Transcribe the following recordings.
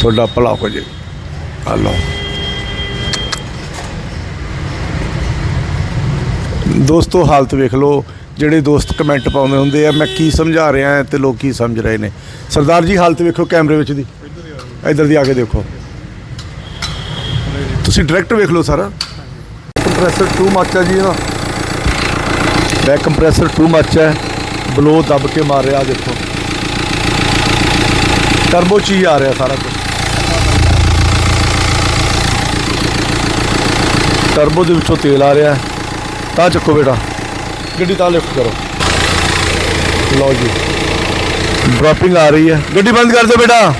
ਤੁਹਾਡਾ ਭਲਾ ਹੋ ਜੇ। ਆ। ਲਓ ਦੋਸਤੋ, ਹਾਲਤ ਵੇਖ ਲਓ। ਜਿਹੜੇ ਦੋਸਤ ਕਮੈਂਟ ਪਾਉਂਦੇ ਹੁੰਦੇ ਆ, ਮੈਂ ਕੀ ਸਮਝਾ ਰਿਹਾ ਹਾਂ ਤੇ ਲੋਕ ਕੀ ਸਮਝ ਰਹੇ ਨੇ। ਸਰਦਾਰ ਜੀ, ਹਾਲਤ ਵੇਖੋ ਕੈਮਰੇ ਵਿੱਚ ਦੀ। ਇੱਧਰ ਦੀ ਆ ਕੇ ਦੇਖੋ। ਤੁਸੀਂ ਡਾਇਰੈਕਟ ਵੇਖ ਲਓ ਸਾਰਾ। ਕੰਪਰੈਸਰ ਟੂ ਮੱਚ ਹੈ ਜੀ ਇਹਦਾ। ਬੈਕ ਕੰਪਰੈਸਰ ਟੂ ਮੱਚ ਹੈ ਬਲੋ ਦੱਬ ਕੇ ਮਾਰ ਰਿਹਾ, ਦੇਖੋ। ਟਰਬੋ ਚ ਆ ਰਿਹਾ ਸਾਰਾ ਕੁਝ ਟਰਬੋ ਦੇ ਵਿੱਚੋਂ ਤੇਲ ਆ ਰਿਹਾ ਤਾਂ ਚੱਕੋ ਬੇਟਾ। ਗੱਡੀ ਤਾਂ ਲਿਫਟ ਕਰੋ। ਲਓ ਜੀ। ਡ੍ਰੌਪਿੰਗ ਆ ਰਹੀ ਹੈ। ਗੱਡੀ ਬੰਦ ਕਰ ਦਿਓ ਬੇਟਾ।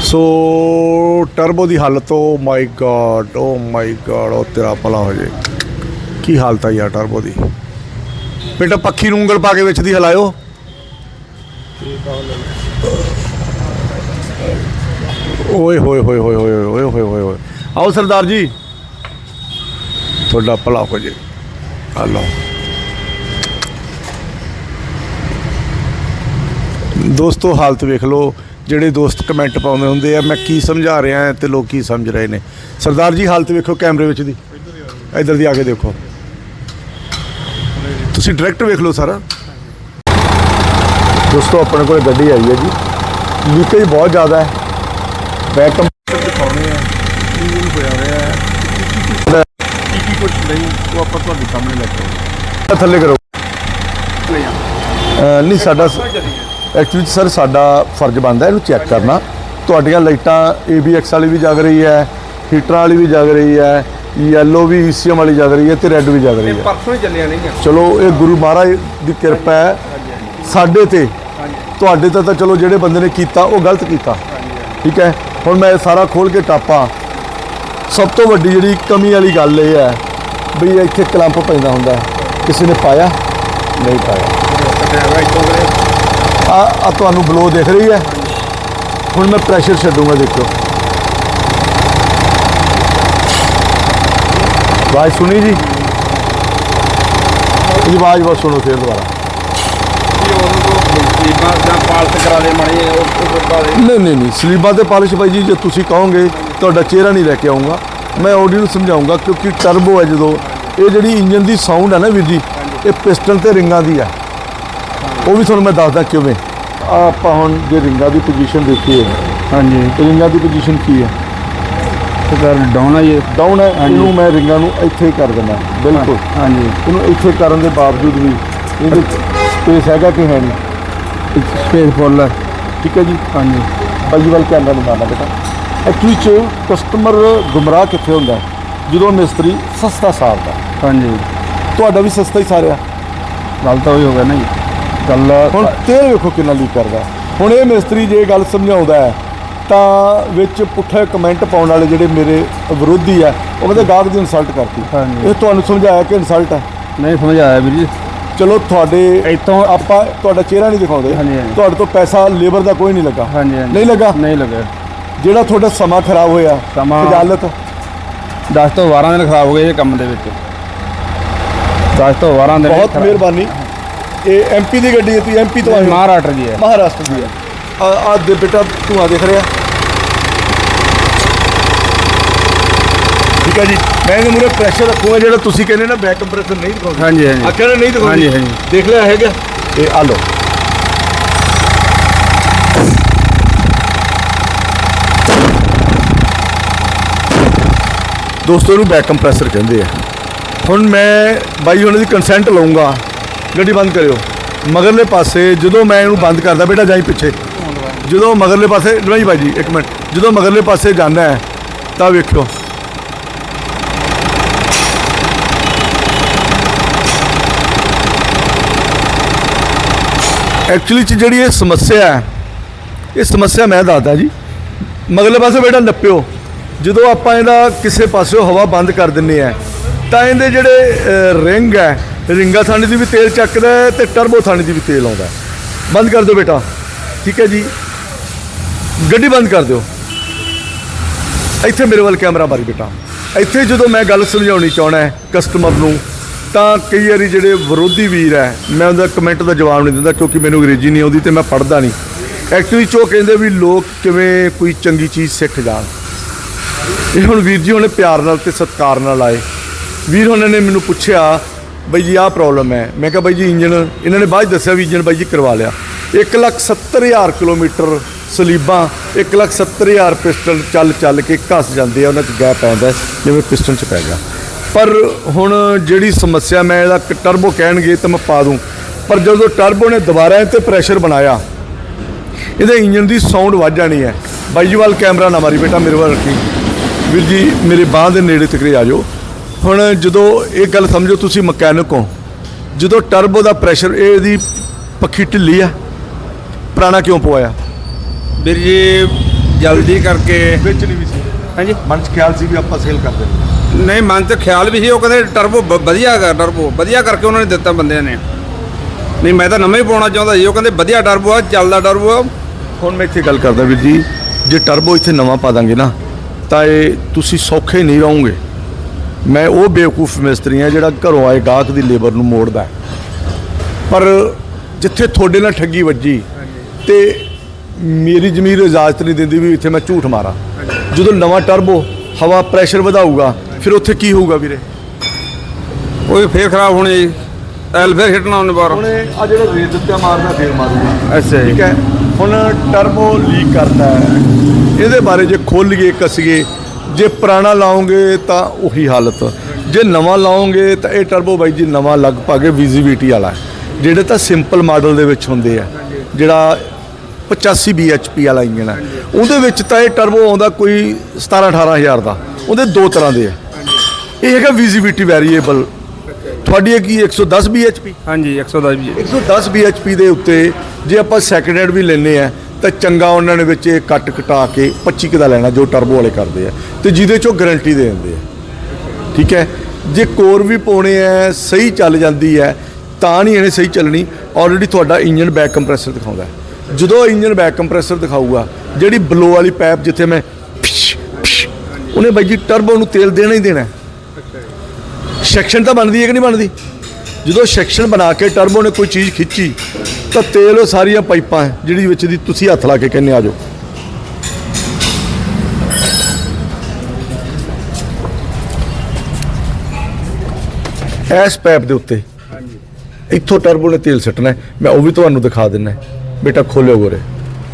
ਸੋ, ਟਰਬੋ ਦੀ ਹਾਲਤ ਓ ਮਾਈ ਗॉड ਓ ਮਾਈ ਗॉड ਓ ਤੇਰਾ ਭਲਾ ਹੋ ਜੇ। ਕੀ ਹਾਲਤ ਆ ਯਾਰ ਟਰਬੋ ਦੀ। ਬੇਟਾ, ਪੱਖੀ ਨੂੰ ਉਂਗਲ ਪਾ ਕੇ ਵਿੱਚ ਦੀ ਹਿਲਾਇਓ। ਓਏ ਹੋਏ ਹੋਏ ਹੋਏ ਹੋਏ ਓਏ ਹੋਏ ਹੋਏ ਹੋਏ। ਆਓ ਸਰਦਾਰ ਜੀ। ਤੁਹਾਡਾ ਭਲਾ ਹੋ ਜੇ। ਆ ਲਓ। ਦੋਸਤੋ, ਹਾਲਤ ਵੇਖ ਲਓ। ਜਿਹੜੇ ਦੋਸਤ ਕਮੈਂਟ ਪਾਉਂਦੇ ਹੁੰਦੇ ਆ, ਮੈਂ ਕੀ ਸਮਝਾ ਰਿਹਾ ਤੇ ਲੋਕ ਕੀ ਸਮਝ ਰਹੇ ਨੇ। ਸਰਦਾਰ ਜੀ, ਹਾਲਤ ਵੇਖੋ ਕੈਮਰੇ ਵਿੱਚ ਦੀ। ਇੱਧਰ ਦੀ ਆ ਕੇ ਦੇਖੋ। ਤੁਸੀਂ ਡਾਇਰੈਕਟ ਵੇਖ ਲਓ ਸਾਰਾ। ਦੋਸਤੋ, ਆਪਣੇ ਕੋਲ ਗੱਡੀ ਆਈ ਹੈ ਜੀ। ਲੀਕੇਜ ਬਹੁਤ ਜ਼ਿਆਦਾ ਹੈ। ਕੰਪਿਊਟਰ ਦਿਖਾਉਣੇ ਆ ਇੰਜਨ ਹੋਇਆ ਹੋਇਆ ਹੈ ਕੀ ਕੀ ਕੁਝ ਨਹੀਂ ਉਹ ਆਪਾਂ ਤੁਹਾਡੇ ਸਾਹਮਣੇ ਲੈ ਕੇ ਆਉਂਦੇ ਥੱਲੇ ਕਰੋ। ਅਹ ਨਹੀਂ ਸਾਡਾ ਐਕਚੁਅਲੀ ਸਰ ਸਾਡਾ ਫਰਜ਼ ਬਣਦਾ ਇਹਨੂੰ ਚੈੱਕ ਕਰਨਾ। ਤੁਹਾਡੀਆਂ ਲਾਈਟਾਂ ABX ਵਾਲੀ ਵੀ ਜਗ ਰਹੀ ਹੈ ਹੀਟਰਾਂ ਵਾਲੀ ਵੀ ਜਗ ਰਹੀ ਹੈ ਯੈਲੋ ਵੀ ECM ਵਾਲੀ ਜਗ ਰਹੀ ਹੈ ਤੇ ਰੈੱਡ ਵੀ ਜਗ ਰਹੀ ਹੈ। ਪਰਸੋਂ ਹੀ ਚੱਲੀਆਂ ਨਹੀਂ ਆ ਚਲੋ ਇਹ ਗੁਰੂ ਮਹਾਰਾਜ ਦੀ ਕਿਰਪਾ ਹੈ। ਸਾਡੇ ਤੇ ਤੁਹਾਡੇ ਤੇ ਤਾਂ ਚਲੋ ਜਿਹੜੇ ਬੰਦੇ ਨੇ ਕੀਤਾ ਉਹ ਗਲਤ ਕੀਤਾ। ਠੀਕ ਹੈ? ਹੁਣ ਮੈਂ ਇਹ ਸਾਰਾ ਖੋਲ ਕੇ ਟਾਪਾਂ। ਸਭ ਤੋਂ ਵੱਡੀ ਜਿਹੜੀ ਕਮੀ ਵਾਲੀ ਗੱਲ ਇਹ ਹੈ ਵੀ ਇੱਥੇ ਕਲੰਪ ਪੈਂਦਾ ਹੁੰਦਾ। ਕਿਸੇ ਨੇ ਪਾਇਆ? ਨਹੀਂ ਪਾਇਆ। ਆ ਆ ਤੁਹਾਨੂੰ ਬਲੋ ਦਿਖ ਰਹੀ ਹੈ। ਹੁਣ ਮੈਂ ਪ੍ਰੈਸ਼ਰ ਛੱਡੂੰਗਾ, ਦੇਖੋ। ਆਵਾਜ਼ ਸੁਣੀ ਜੀ? ਇਹ ਆਵਾਜ਼ ਬਸ ਸੁਣੋ ਫੇਰ ਦੁਬਾਰਾ। ਸੀਮਾ ਜਾਂ ਪਾਲਸ ਕਰਾ ਦੇ ਮਣੀ ਉਹ ਉਹ ਪਾ ਦੇ। ਨਹੀਂ ਨਹੀਂ ਨਹੀਂ ਸਲੀਬਾਂ ਤੇ ਪਾਲਿਸ਼ ਬਾਈ ਜੀ ਜੇ ਤੁਸੀਂ ਕਹੋਗੇ ਤੁਹਾਡਾ ਚਿਹਰਾ ਨਹੀਂ ਲੈ ਕੇ ਆਉਂਗਾ ਮੈਂ ਆਡੀਓ ਨੂੰ ਸਮਝਾਉਂਗਾ ਕਿਉਂਕਿ ਟਰਬੋ ਹੈ ਜਦੋਂ। ਇਹ ਜਿਹੜੀ ਇੰਜਨ ਦੀ ਸਾਊਂਡ ਹੈ ਨਾ ਵੀਰ ਜੀ ਇਹ ਪਿਸਟਨ ਤੇ ਰਿੰਗਾਂ ਦੀ ਹੈ। ਉਹ ਵੀ ਤੁਹਾਨੂੰ ਮੈਂ ਦੱਸਦਾ ਕਿਵੇਂ। ਆਹ ਆਪਾਂ ਹੁਣ ਜੇ ਰਿੰਗਾਂ ਦੀ ਪੋਜੀਸ਼ਨ ਦੇਖੀਏ ਹਾਂਜੀ। ਰਿੰਗਾਂ ਦੀ ਪੋਜੀਸ਼ਨ ਕੀ ਹੈ? ਸਰ ਡਾਊਨ ਜੀ। ਡਾਊਨ ਹੈ ਇਹਨੂੰ ਮੈਂ ਰਿੰਗਾਂ ਨੂੰ ਇੱਥੇ ਹੀ ਕਰ ਦਿੰਦਾ ਬਿਲਕੁਲ। ਹਾਂਜੀ। ਇਹਨੂੰ ਇੱਥੇ ਕਰਨ ਦੇ ਬਾਵਜੂਦ ਵੀ ਇਹਦੇ ਸਪੇਸ ਹੈਗਾ ਕਿ ਹੈ ਨਹੀਂ? ਸਪੇਸ ਫੁੱਲ ਠੀਕ ਹੈ ਜੀ? ਹਾਂਜੀ। ਬਾਈ ਵੱਲ ਕੈਮਰਾ ਲਗਾਉਣਾ ਬੇਟਾ। ਐਕਚੁਅਲੀ ਚ ਕਸਟਮਰ ਗੁੰਮਰਾਹ ਕਿੱਥੇ ਹੁੰਦਾ? ਹੈ? ਜਦੋਂ ਮਿਸਤਰੀ ਸਸਤਾ ਸਾਰਦਾ। ਹਾਂਜੀ। ਤੁਹਾਡਾ ਵੀ ਸਸਤਾ ਹੀ ਸਾਰਿਆ। ਗੱਲ ਤਾਂ ਉਹੀ ਹੋ ਗਿਆ ਨਾ ਜੀ। ਗੱਲ ਹੁਣ ਤੇਲ ਵੇਖੋ ਕਿੰਨਾ ਲੀਕ ਕਰਦਾ। ਹੈ। ਹੁਣ ਇਹ ਮਿਸਤਰੀ ਜੇ ਗੱਲ ਸਮਝਾਉਂਦਾ ਹੈ ਤਾਂ ਵਿੱਚ ਪੁੱਠੇ ਕਮੈਂਟ ਪਾਉਣ ਵਾਲੇ ਜਿਹੜੇ ਮੇਰੇ ਵਿਰੋਧੀ ਆ ਉਹ ਕਹਿੰਦੇ ਗਾਹਕ ਦੀ ਇਨਸਲਟ ਕਰਤੀ। ਹਾਂਜੀ। ਇਹ ਤੁਹਾਨੂੰ ਸਮਝਾਇਆ ਕਿ ਇਨਸਲਟ ਹੈ? ਨਹੀਂ ਸਮਝ ਆਇਆ ਵੀਰ ਜੀ। ਚਲੋ ਤੁਹਾਡੇ ਇੱਥੋਂ ਆਪਾਂ ਤੁਹਾਡਾ ਚਿਹਰਾ ਨਹੀਂ ਦਿਖਾਉਂਦੇ। ਹਾਂਜੀ, ਹਾਂਜੀ। ਤੁਹਾਡੇ ਤੋਂ ਪੈਸਾ ਲੇਬਰ ਦਾ ਕੋਈ ਨਹੀਂ ਲੱਗਾ। ਹਾਂਜੀ ਹਾਂਜੀ। ਨਹੀਂ ਲੱਗਾ? ਨਹੀਂ ਲੱਗਾ। ਜਿਹੜਾ ਤੁਹਾਡਾ ਸਮਾਂ ਖਰਾਬ ਹੋਇਆ ਸਮਾਂ- ਖਜਾਲਤ 10 ਤੋਂ 12 ਦਿਨ ਖਰਾਬ ਹੋ ਗਏ ਇਹ ਕੰਮ ਦੇ ਵਿੱਚ। 10 ਤੋਂ 12 ਦਿਨ ਬਹੁਤ ਖਰਾਬ- ਮਿਹਰਬਾਨੀ। ਇਹ ਐਮਪੀ ਦੀ ਗੱਡੀ ਹੈ ਤੁਸੀਂ ਐਮਪੀ ਤੋਂ ਆਏ ਹੋ। ਮਹਾਰਾਸ਼ਟਰ ਦੀ ਹੈ। ਮਹਾਰਾਸ਼ਟਰ ਦੀ ਹੈ। ਆ ਆ ਦੇ ਬੇਟਾ ਤੂੰ ਆ ਦੇਖ ਰਿਹਾ। ਠੀਕ ਹੈ ਜੀ। ਮੈਂ ਇਹਦੇ ਮੂਰੇ ਪ੍ਰੈਸ਼ਰ ਰੱਖੂਗਾ ਜਿਹੜਾ ਤੁਸੀਂ ਕਹਿੰਦੇ ਨਾ ਬੈਕ ਕੰਪਰੈਸਰ ਨਹੀਂ ਦਿਖਾਉਂਦੇ। ਹਾਂਜੀ ਹਾਂਜੀ। ਆਖਿਆ ਨਾ ਨਹੀਂ ਦਿਖਾਉਂਦੇ? ਹਾਂਜੀ, ਹਾਂਜੀ। ਦੇਖ ਲਿਆ ਹੈਗਾ। ਇਹ ਆ ਲਓ। ਦੋਸਤੋ ਇਹਨੂੰ ਬੈਕ ਕੰਪਰੈਸਰ ਕਹਿੰਦੇ ਆ। ਹੁਣ ਮੈਂ ਬਾਈ ਉਹਨਾਂ ਦੀ ਕੰਸੈਂਟ ਲਵਾਂਗਾ ਗੱਡੀ ਬੰਦ ਕਰਿਓ। ਮਗਰਲੇ ਪਾਸੇ ਜਦੋਂ ਮੈਂ ਇਹਨੂੰ ਬੰਦ ਕਰਦਾ ਬੇਟਾ ਜਾਈ ਪਿੱਛੇ। ਜਦੋਂ ਮਗਰਲੇ ਪਾਸੇ ਨਹੀਂ ਬਾਈ ਜੀ ਇੱਕ ਮਿੰਟ। ਜਦੋਂ ਮਗਰਲੇ ਪਾਸੇ ਜਾਂਦਾ ਹੈ ਤਾਂ ਵੇਖਿਓ। ਐਕਚੁਅਲੀ ਚ ਜਿਹੜੀ ਇਹ ਸਮੱਸਿਆ ਹੈ, ਇਹ ਸਮੱਸਿਆ ਮੈਂ ਦੱਸਦਾ ਜੀ। ਮਗਲੇ ਪਾਸੇ ਬੇਟਾ ਨੱਪਿਓ, ਜਦੋਂ ਆਪਾਂ ਇਹਦਾ ਕਿਸੇ ਪਾਸਿਓਂ ਹਵਾ ਬੰਦ ਕਰ ਦਿੰਨੇ ਆ, ਤਾਂ ਇਹਦੇ ਜਿਹੜੇ ਰਿੰਗ ਹੈ, ਰਿੰਗਾ ਥਾਣੀ ਦੀ ਵੀ ਤੇਲ ਚੱਕਦਾ ਹੈ ਤੇ ਟਰਬੋ ਥਾਣੀ ਦੀ ਵੀ ਤੇਲ ਆਉਂਦਾ ਬੰਦ ਕਰ ਦਿਓ ਬੇਟਾ, ਠੀਕ ਹੈ ਜੀ? ਗੱਡੀ ਬੰਦ ਕਰ ਦਿਓ। ਇੱਥੇ ਮੇਰੇ ਵੱਲ ਕੈਮਰਾ ਮਾਰੀ ਬੇਟਾ। ਇੱਥੇ ਜਦੋਂ ਮੈਂ ਗੱਲ ਸਮਝਾਉਣੀ ਚਾਹਣਾ ਕਸਟਮਰ ਨੂੰ ਤਾਂ ਕਈ ਵਾਰੀ ਜਿਹੜੇ ਵਿਰੋਧੀ ਵੀਰ ਹੈ, ਮੈਂ ਉਹਦਾ ਕਮੈਂਟ ਦਾ ਜਵਾਬ ਨਹੀਂ ਦਿੰਦਾ ਕਿਉਂਕਿ ਮੈਨੂੰ ਅੰਗਰੇਜ਼ੀ ਨਹੀਂ ਆਉਂਦੀ ਤੇ ਮੈਂ ਪੜ੍ਹਦਾ ਨਹੀਂ। ਐਕਚੁਅਲੀ ਚੋ ਕਹਿੰਦੇ ਵੀ ਲੋਕ ਕਿਵੇਂ ਕੋਈ ਚੰਗੀ ਚੀਜ਼ ਸਿੱਖ ਜਾਣ। ਇਹ ਹੁਣ ਵੀਰ ਜੀ ਉਹਨੇ ਪਿਆਰ ਨਾਲ ਤੇ ਸਤਿਕਾਰ ਨਾਲ ਆਏ। ਵੀਰ ਉਹਨਾਂ ਨੇ ਮੈਨੂੰ ਪੁੱਛਿਆ, ਬਈ ਜੀ, ਆਹ ਪ੍ਰੋਬਲਮ ਹੈ। ਮੈਂ ਕਿਹਾ, ਬਾਈ ਜੀ ਇੰਜਨ ਇਹਨਾਂ ਨੇ ਬਾਅਦ 'ਚ ਦੱਸਿਆ ਵੀ ਇੰਜਨ ਬਾਈ ਜੀ ਕਰਵਾ ਲਿਆ। 170000 ਕਿਲੋਮੀਟਰ ਸਲੀਬਾਂ 170000 ਪਿਸਟਲ ਚੱਲ ਚੱਲ ਕੇ ਘਸ ਜਾਂਦੇ ਆ, ਉਹਨਾਂ 'ਚ ਗੈਪ ਪੈਂਦਾ ਜਿਵੇਂ ਪਿਸਟਲ 'ਚ ਪੈ ਗਿਆ। ਪਰ ਹੁਣ ਜਿਹੜੀ ਸਮੱਸਿਆ ਮੈਂ ਇਹਦਾ ਟਰਬੋ ਕਹਿਣਗੇ ਤਾਂ ਮੈਂ ਪਾ ਦੂੰ। ਪਰ ਜਦੋਂ ਟਰਬੋ ਨੇ ਦੁਬਾਰਾ ਇਹ ਤੇ ਪ੍ਰੈਸ਼ਰ ਬਣਾਇਆ ਇਹਦੇ ਇੰਜਨ ਦੀ ਸਾਊਂਡ ਵੱਧ ਜਾਣੀ ਹੈ। ਬਾਈ ਜੀ ਵੱਲ ਕੈਮਰਾ ਨਾ ਮਾਰੀ ਬੇਟਾ ਮੇਰੇ ਵੱਲ ਰੱਖੀ। ਵੀਰ ਜੀ ਮੇਰੇ ਬਾਹ ਦੇ ਨੇੜੇ ਤੱਕ ਆ ਜਾਓ। ਹੁਣ ਜਦੋਂ ਇਹ ਗੱਲ ਸਮਝੋ ਤੁਸੀਂ ਮਕੈਨਿਕ ਹੋ ਜਦੋਂ ਟਰਬੋ ਦਾ ਪ੍ਰੈਸ਼ਰ ਇਹਦੀ ਪੱਖੀ ਢਿੱਲੀ ਆ ਪੁਰਾਣਾ ਕਿਉਂ ਪਵਾਇਆ? ਵੀਰ ਜੀ ਜਲਦੀ ਕਰਕੇ ਵਿੱਚ ਨਹੀਂ ਵੀ ਸੀ। ਹਾਂਜੀ। ਮਨ 'ਚ ਖਿਆਲ ਸੀ ਵੀ ਆਪਾਂ ਸੇਲ ਕਰ ਦੇਣੀ। ਨਹੀਂ, ਮਨ ਤੇ ਖਿਆਲ ਵੀ ਸੀ, ਉਹ ਕਹਿੰਦੇ ਟਰਬੋ ਵਧੀਆ ਕਰ ਟਰਬੋ ਵਧੀਆ ਕਰਕੇ ਉਹਨਾਂ ਨੇ ਦਿੱਤਾ ਬੰਦਿਆਂ ਨੇ। ਨਹੀਂ, ਮੈਂ ਤਾਂ ਨਵਾਂ ਹੀ ਪਾਉਣਾ ਚਾਹੁੰਦਾ ਜੀ ਉਹ ਕਹਿੰਦੇ ਵਧੀਆ ਟਰਬੋ ਆ, ਚੱਲਦਾ ਟਰਬੋ ਆ। ਹੁਣ ਮੈਂ ਇੱਥੇ ਗੱਲ ਕਰਦਾ ਵੀਰ ਜੀ, ਜੇ ਟਰਬੋ ਇੱਥੇ ਨਵਾਂ ਪਾ ਦਾਂਗੇ ਨਾ, ਤਾਂ ਇਹ ਤੁਸੀਂ ਸੌਖੇ ਨਹੀਂ ਰਹੋਗੇ। ਮੈਂ ਉਹ ਬੇਵਕੂਫ ਮਿਸਤਰੀ ਆ ਜਿਹੜਾ ਘਰੋਂ ਆਏ ਗਾਹਕ ਦੀ ਲੇਬਰ ਨੂੰ ਮੋੜਦਾ। ਪਰ ਜਿੱਥੇ ਤੁਹਾਡੇ ਨਾਲ ਠੱਗੀ ਵੱਜੀ ਤੇ ਮੇਰੀ ਜ਼ਮੀਰ ਇਜਾਜ਼ਤ ਨਹੀਂ ਦਿੰਦੀ ਵੀ ਇੱਥੇ ਮੈਂ ਝੂਠ ਮਾਰਾਂ। ਜਦੋਂ ਨਵਾਂ ਟਰਬੋ ਹਵਾ ਪ੍ਰੈਸ਼ਰ ਵਧਾਊਗਾ ਫਿਰ ਉੱਥੇ ਕੀ ਹੋਊਗਾ ਵੀਰੇ? ਉਹ ਵੀ ਫੇਰ ਖਰਾਬ ਹੋਣੀ ਜੀ। ਐਲ ਫੇਰ ਹਿੱਟਣਾ ਉਹਨੇ ਬਾਹਰ। ਹੁਣ ਆ ਜਿਹੜਾ ਰੇਤ ਦਿੱਤਾ ਮਾਰਦਾ ਫੇਰ ਮਾਰੂਗਾ। ਅੱਛਾ ਠੀਕ ਹੈ। ਹੁਣ ਟਰਬੋ ਲੀਕ ਕਰਦਾ ਹੈ। ਇਹਦੇ ਬਾਰੇ ਜੇ ਖੋਲੀਏ ਕਸੀਏ ਜੇ ਪੁਰਾਣਾ ਲਾਓਗੇ ਤਾਂ ਉਹੀ ਹਾਲਤ। ਜੇ ਨਵਾਂ ਲਾਓਗੇ ਤਾਂ ਇਹ ਟਰਬੋ ਬਾਈ ਜੀ ਨਵਾਂ ਲਗਭਗ ਵਿਜ਼ਿਬਿਲਿਟੀ ਵਾਲਾ ਹੈ। ਜਿਹੜੇ ਤਾਂ ਸਿੰਪਲ ਮਾਡਲ ਦੇ ਵਿੱਚ ਹੁੰਦੇ ਆ ਜਿਹੜਾ 85 bhp ਵਾਲਾ ਇੰਜਨ ਹੈ। ਉਹਦੇ ਵਿੱਚ ਤਾਂ ਇਹ ਟਰਬੋ ਆਉਂਦਾ ਕੋਈ 17 18000 ਦਾ। ਉਹਦੇ ਦੋ ਤਰ੍ਹਾਂ ਦੇ ਆ। ਇਹ ਹੈਗਾ ਵਿਜ਼ਿਬਿਲਿਟੀ ਵੈਰੀਏਬਲ ਤੁਹਾਡੀ ਕੀ 110 bhp ਹਾਂਜੀ 110 ਵੀ 110 bhp ਦੇ ਉੱਤੇ ਜੇ ਆਪਾਂ ਸੈਕਿੰਡ ਹੈਂਡ ਵੀ ਲੈਨੇ ਆ ਤਾਂ ਚੰਗਾ ਉਹਨਾਂ ਨੇ ਵਿੱਚ ਇਹ ਕੱਟ ਕਟਾ ਕੇ 25 ਕੁ ਦਾ ਲੈਣਾ ਜੋ ਟਰਬੋ ਵਾਲੇ ਕਰਦੇ ਆ। ਤੇ ਜਿਹਦੇ ਚੋਂ ਗਾਰੰਟੀ ਦੇ ਦਿੰਦੇ ਆ। ਠੀਕ ਹੈ? ਜੇ ਕੋਰ ਵੀ ਪਾਉਣੇ ਆ ਸਹੀ ਚੱਲ ਜਾਂਦੀ ਹੈ ਤਾਂ ਨਹੀਂ ਇਹਨੇ ਸਹੀ ਚੱਲਣੀ। ਆਲਰੇਡੀ ਤੁਹਾਡਾ ਇੰਜਨ ਬੈਕ ਕੰਪਰੈਸਰ ਦਿਖਾਉਂਦਾ। ਜਦੋਂ ਇੰਜਨ ਬੈਕ ਕੰਪਰੈਸਰ ਦਿਖਾਊਗਾ ਜਿਹੜੀ ਬਲੋ ਵਾਲੀ ਪਾਈਪ ਜਿੱਥੇ ਮੈਂ ਉਹਨੇ ਬਾਈ ਜੀ ਟਰਬੋ ਨੂੰ ਤੇਲ ਦੇਣਾ ਹੀ ਦੇਣਾ। ਸੈਕਸ਼ਨ ਤਾਂ ਬਣਦੀ ਹੈ ਕਿ ਨਹੀਂ ਬਣਦੀ? ਜਦੋਂ ਸੈਕਸ਼ਨ ਬਣਾ ਕੇ ਟਰਬੋ ਨੇ ਕੋਈ ਚੀਜ਼ ਖਿੱਚੀ, ਤਾਂ ਤੇਲ ਉਹ ਸਾਰੀਆਂ ਪਾਈਪਾਂ ਜਿਹੜੀ ਵਿੱਚ ਦੀ ਤੁਸੀਂ ਹੱਥ ਲਾ ਕੇ ਕਹਿੰਦੇ ਆ ਜਾਓ। ਇਸ ਪਾਈਪ ਦੇ ਉੱਤੇ ਇੱਥੋਂ ਟਰਬੋ ਨੇ ਤੇਲ ਸੱਟਣਾ ਮੈਂ ਉਹ ਵੀ ਤੁਹਾਨੂੰ ਦਿਖਾ ਦਿੰਨਾ ਬੇਟਾ ਖੋਲਿਓ ਗੋਰੇ।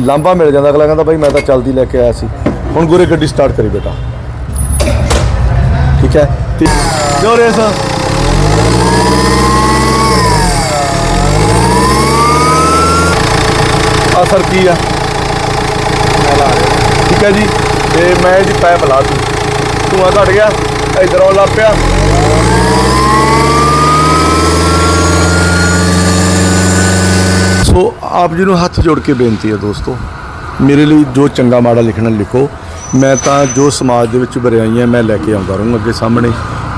ਲਾਂਬਾ ਮਿਲ ਜਾਂਦਾ ਅਗਲਾ, ਕਹਿੰਦਾ ਬਾਈ ਮੈਂ ਤਾਂ ਚਲਦੀ ਲੈ ਕੇ ਆਇਆ ਸੀ। ਹੁਣ ਗੋਰੇ ਗੱਡੀ ਸਟਾਰਟ ਕਰੀ ਬੇਟਾ। ਠੀਕ ਹੈ, ਤੇ ਜੋ ਰੇਸ। ਅਸਰ ਕੀ ਆ? ਠੀਕ ਹੈ ਜੀ, ਤੇ ਮੈਂ ਇਹਦੀ ਪੈਪ ਲਾ ਦੂੰ ਧੂਆ ਘਟ ਗਿਆ, ਇਧਰੋਂ ਲੱਗ ਪਿਆ। ਸੋ ਆਪ ਜੀ ਨੂੰ ਹੱਥ ਜੋੜ ਕੇ ਬੇਨਤੀ ਹੈ ਦੋਸਤੋ, ਮੇਰੇ ਲਈ ਜੋ ਚੰਗਾ ਮਾੜਾ ਲਿਖਣਾ ਲਿਖੋ ਮੈਂ ਤਾਂ ਜੋ ਸਮਾਜ ਦੇ ਵਿੱਚ ਬਰਿਆਈਆਂ ਮੈਂ ਲੈ ਕੇ ਆਉਂਦਾ ਰਹੂੰ ਅੱਗੇ ਸਾਹਮਣੇ।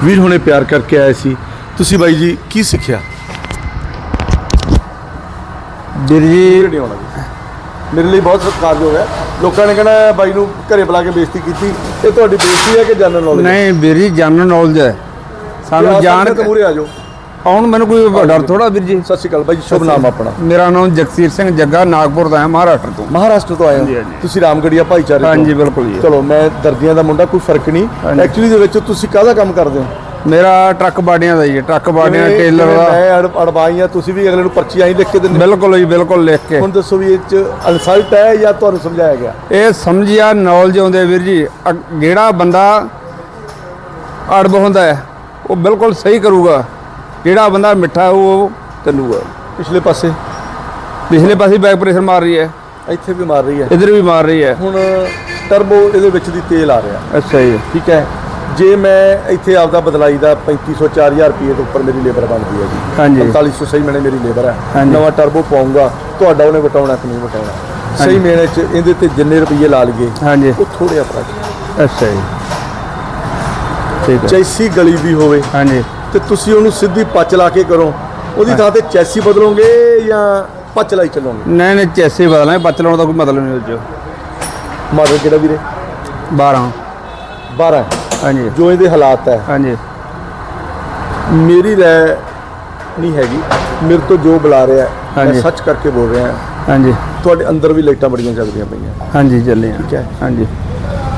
ਵੀਰ ਹੁਣੇ ਪਿਆਰ ਕਰਕੇ ਆਏ ਸੀ। ਤੁਸੀਂ ਬਾਈ ਜੀ ਕੀ ਸਿੱਖਿਆ? ਵੀਰ ਜੀ ਨਹੀਂ ਆਉਣਾ ਜੀ। ਮੇਰੇ ਲਈ ਬਹੁਤ ਸਤਿਕਾਰਯੋਗ ਹੈ। ਲੋਕਾਂ ਨੇ ਕਹਿਣਾ ਬਾਈ ਨੂੰ ਘਰੇ ਬੁਲਾ ਕੇ ਬੇਇੱਜ਼ਤੀ ਕੀਤੀ। ਇਹ ਤੁਹਾਡੀ ਬੇਇੱਜ਼ਤੀ ਹੈ ਕਿ ਜਨਰਲ ਨੌਲੇਜ ਨਹੀਂ ਵੀਰ ਜੀ ਜਨਰਲ ਨੌਲੇਜ ਹੈ। ਸਾਨੂੰ ਜਾਣ ਤੇ ਮੂਰੇ ਆ ਜਾਓ। ਹੁਣ ਮੈਨੂੰ ਕੋਈ ਡਰ ਥੋੜਾ ਵੀਰ ਜੀ? ਸਤਿ ਸ਼੍ਰੀ ਅਕਾਲ ਬਾਈ ਸ਼ੁਭ ਨਾਮ ਆਪਣਾ। ਮੇਰਾ ਨਾਮ ਜਗਸੀਰ ਸਿੰਘ ਜੱਗਾ ਨਾਗਪੁਰ ਦਾ ਹੈ ਮਹਾਰਾਸ਼ਟਰ ਤੋਂ। ਮਹਾਰਾਸ਼ਟਰ ਤੋਂ ਆਏ ਹੋ। ਤੁਸੀਂ ਰਾਮਗੜੀਆ ਭਾਈਚਾਰੇ ਤੋਂ? ਹਾਂਜੀ ਬਿਲਕੁਲ ਜੀ। ਚਲੋ ਮੈਂ ਦਰਦੀਆਂ ਦਾ ਮੁੰਡਾ ਕੋਈ ਫ਼ਰਕ ਨਹੀਂ। ਐਕਚੁਅਲੀ ਦੇ ਵਿੱਚ ਤੁਸੀਂ ਕਾਹਦਾ ਕੰਮ ਕਰਦੇ ਹੋ? ਮੇਰਾ ਟਰੱਕ ਬਾਡੀਆਂ ਦਾ ਜੀ ਟਰੱਕ ਜਿਵੇਂ- ਟੇਲਰ ਦਾ। ਮੈਂ ਅੜ- ਅੜਵਾਈ ਆ ਤੁਸੀਂ ਵੀ ਅਗਲੇ ਨੂੰ ਪਰਚੀ ਆਈ ਲਿਖ ਕੇ ਦਿੰਦੇ ਬਿਲਕੁਲ ਜੀ ਬਿਲਕੁਲ ਲਿਖ ਕੇ। ਹੁਣ ਦੱਸੋ ਵੀ ਇਹ ਚ ਇਨਸਲਟ ਹੈ ਜਾਂ ਤੁਹਾਨੂੰ ਸਮਝਾਇਆ ਗਿਆ? ਇਹ ਸਮਝਿਆ ਨੌਲੇਜ ਆਉਂਦੇ ਵੀਰ ਜੀ। ਜਿਹੜਾ ਬੰਦਾ ਅੜਬ ਹੁੰਦਾ ਹੈ ਉਹ ਬਿਲਕੁਲ ਸਹੀ ਕਰੂਗਾ। ਜਿਹੜਾ ਬੰਦਾ ਮਿੱਠਾ ਉਹ ਚੱਲੂਗਾ ਪਿਛਲੇ ਪਾਸੇ। ਪਿਛਲੇ ਪਾਸੇ ਬੈਕ ਪ੍ਰੈਸ਼ਰ ਮਾਰ ਰਹੀ ਹੈ। ਇੱਥੇ ਵੀ ਮਾਰ ਰਹੀ ਹੈ। ਇਧਰ ਵੀ ਮਾਰ ਰਹੀ ਹੈ। ਹੁਣ ਟਰਬੋ ਇਹਦੇ ਵਿੱਚ ਦੀ ਤੇਲ ਆ ਰਿਹਾ। ਅੱਛਾ ਜੀ। ਠੀਕ ਹੈ। ਜੇ ਮੈਂ ਇੱਥੇ ਆਪਦਾ ਬਦਲਾਈ ਦਾ 3500 4000 ਰੁਪਏ ਤੋਂ ਉੱਪਰ ਮੇਰੀ ਲੇਬਰ ਬਣਦੀ ਹੈ ਜੀ। ਹਾਂਜੀ। 4500 ਸਹੀ ਮਹੀਨੇ ਮੇਰੀ ਲੇਬਰ ਹੈ। ਨਵਾਂ ਟਰਬੋ ਪਾਉਂਗਾ ਤੁਹਾਡਾ ਉਹਨੇ ਵਟਾਉਣਾ ਕਿ ਨਹੀਂ ਵਟਾਉਣਾ। ਸਹੀ ਮਹੀਨੇ ਚ ਇਹਦੇ ਤੇ ਜਿੰਨੇ ਰੁਪਏ ਲਾ ਲਈਏ ਹਾਂਜੀ। ਉਹ ਥੋੜੇ ਆ ਫ਼ਰਕ। ਅੱਛਾ ਜੀ। ਠੀਕ ਹੈ। ਚੈਸੀ ਗਲੀ ਵੀ ਹੋਵੇ ਹਾਂਜੀ। ਤੇ ਤੁਸੀਂ ਉਹਨੂੰ ਸਿੱਧੀ ਪੱਚ ਲਾ ਕੇ ਕਰੋ। ਉਹਦੀ ਥਾਂ ਤੇ ਚੈਸੀ ਬਦਲੋਗੇ ਜਾਂ ਪੱਚ ਲਾਈ ਚੱਲੋਗੇ? ਨਹੀਂ ਨਹੀਂ ਚੈਸੇ ਬਦਲਣਾ ਬੱਚ ਲਾਉਣ ਦਾ ਕੋਈ ਮਤਲਬ ਨਹੀਂ ਉਹ ਮਾਡਲ ਕਿਹੜਾ ਵੀਰੇ? 12 12 ਹਾਂਜੀ। ਜੋ ਇਹਦੇ ਹਾਲਾਤ ਹੈ। ਹਾਂਜੀ। ਮੇਰੀ ਰਾਏ ਨਹੀਂ ਹੈਗੀ। ਮੇਰੇ ਤੋਂ ਜੋ ਬੁਲਾ ਰਿਹਾ ਹੈ, ਮੈਂ ਹਾਂਜੀ। ਸੱਚ ਕਰਕੇ ਬੋਲ ਰਿਹਾ ਹਾਂਜੀ। ਤੁਹਾਡੇ ਅੰਦਰ ਵੀ ਲਾਈਟਾਂ ਬੜੀਆਂ ਚੱਲਦੀਆਂ ਪਈਆਂ। ਹਾਂਜੀ ਚੱਲੇ ਆ ਠੀਕ ਹੈ। ਹਾਂਜੀ।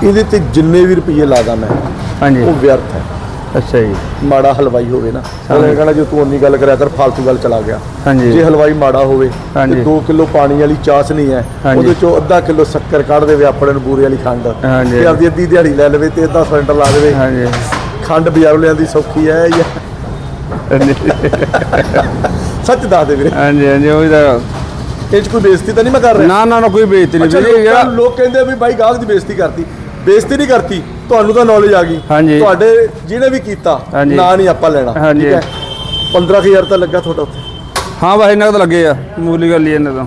ਇਹਦੇ ਤੇ ਜਿੰਨੇ ਵੀ ਰੁਪਏ ਲਾਦਾ ਮੈਂ ਹਾਂਜੀ। ਉਹ ਵਿਅਰਥ ਹੈ। ਅੱਛਾ ਜੀ। ਮਾੜਾ ਹਲਵਾਈ ਹੋਵੇ ਨਾ। ਉਹਨੇ ਕਹਣਾ ਜੇ ਤੂੰ ਉਨੀ ਗੱਲ ਕਰਿਆ ਕਰ ਫालतू ਗੱਲ ਚਲਾ ਗਿਆ। ਹਾਂਜੀ। ਜੇ ਹਲਵਾਈ ਮਾੜਾ ਹੋਵੇ। ਤੇ 2 ਕਿਲੋ ਪਾਣੀ ਵਾਲੀ ਚਾਸ ਨਹੀਂ ਹੈ। ਉਹਦੇ ਚੋਂ ਅੱਧਾ ਕਿਲੋ ਸ਼ੱਕਰ ਕੱਢ ਦੇਵੇ ਆਪਣੇ ਨੂੰ ਬੂਰੇ ਵਾਲੀ ਖੰਡ। ਤੇ ਆਪਦੀ ਅੱਧੀ ਦਿਹਾੜੀ ਲੈ ਲਵੇ ਤੇ ਅੱਧਾ ਸਿਲੰਡਰ ਲਾ ਦੇਵੇ। ਹਾਂਜੀ। ਖੰਡ ਬਾਜ਼ਾਰੋਂ ਲਿਆਂਦੀ ਸੌਖੀ ਹੈ ਜਾਂ ਸੱਚ ਦੱਸ ਦੇ ਵੀਰੇ। ਹਾਂਜੀ ਹਾਂਜੀ ਉਹੀ ਤਾਂ। ਇਹ ਚ ਕੋਈ ਬੇਇੱਜ਼ਤੀ ਤਾਂ ਨਹੀਂ ਮੈਂ ਕਰ ਰਿਹਾ? ਨਾ ਨਾ ਨਾ ਕੋਈ ਬੇਇੱਜ਼ਤੀ ਨਹੀਂ ਵੀਰ ਲੋਕਾਂ ਕਹਿੰਦੇ ਵੀ ਬਾਈ ਗਾਹਕ ਦੀ ਬੇਇੱਜ਼ਤੀ ਕਰਤੀ। ਬੇਇੱਜ਼ਤੀ ਨਹੀਂ ਕਰਤੀ। ਤੁਹਾਨੂੰ ਤਾਂ ਨੌਲੇਜ ਆ ਗਈ। ਹਾਂਜੀ। ਤੁਹਾਡੇ ਜਿਹਨੇ ਵੀ ਕੀਤਾ ਹਾਂਜੀ। ਨਾਂ ਨਹੀਂ ਆਪਾਂ ਲੈਣਾ ਹਾਂਜੀ। ਠੀਕ ਹੈ 15000 ਤਾਂ ਲੱਗਾ ਤੁਹਾਡਾ ਉੱਥੇ। ਹਾਂ ਬਸ ਇਹਨਾਂ ਕੁ ਤਾਂ ਲੱਗੇ ਆ ਮੂਲੀ ਗੱਲ ਹੀ ਇਹਨਾਂ ਤੋਂ।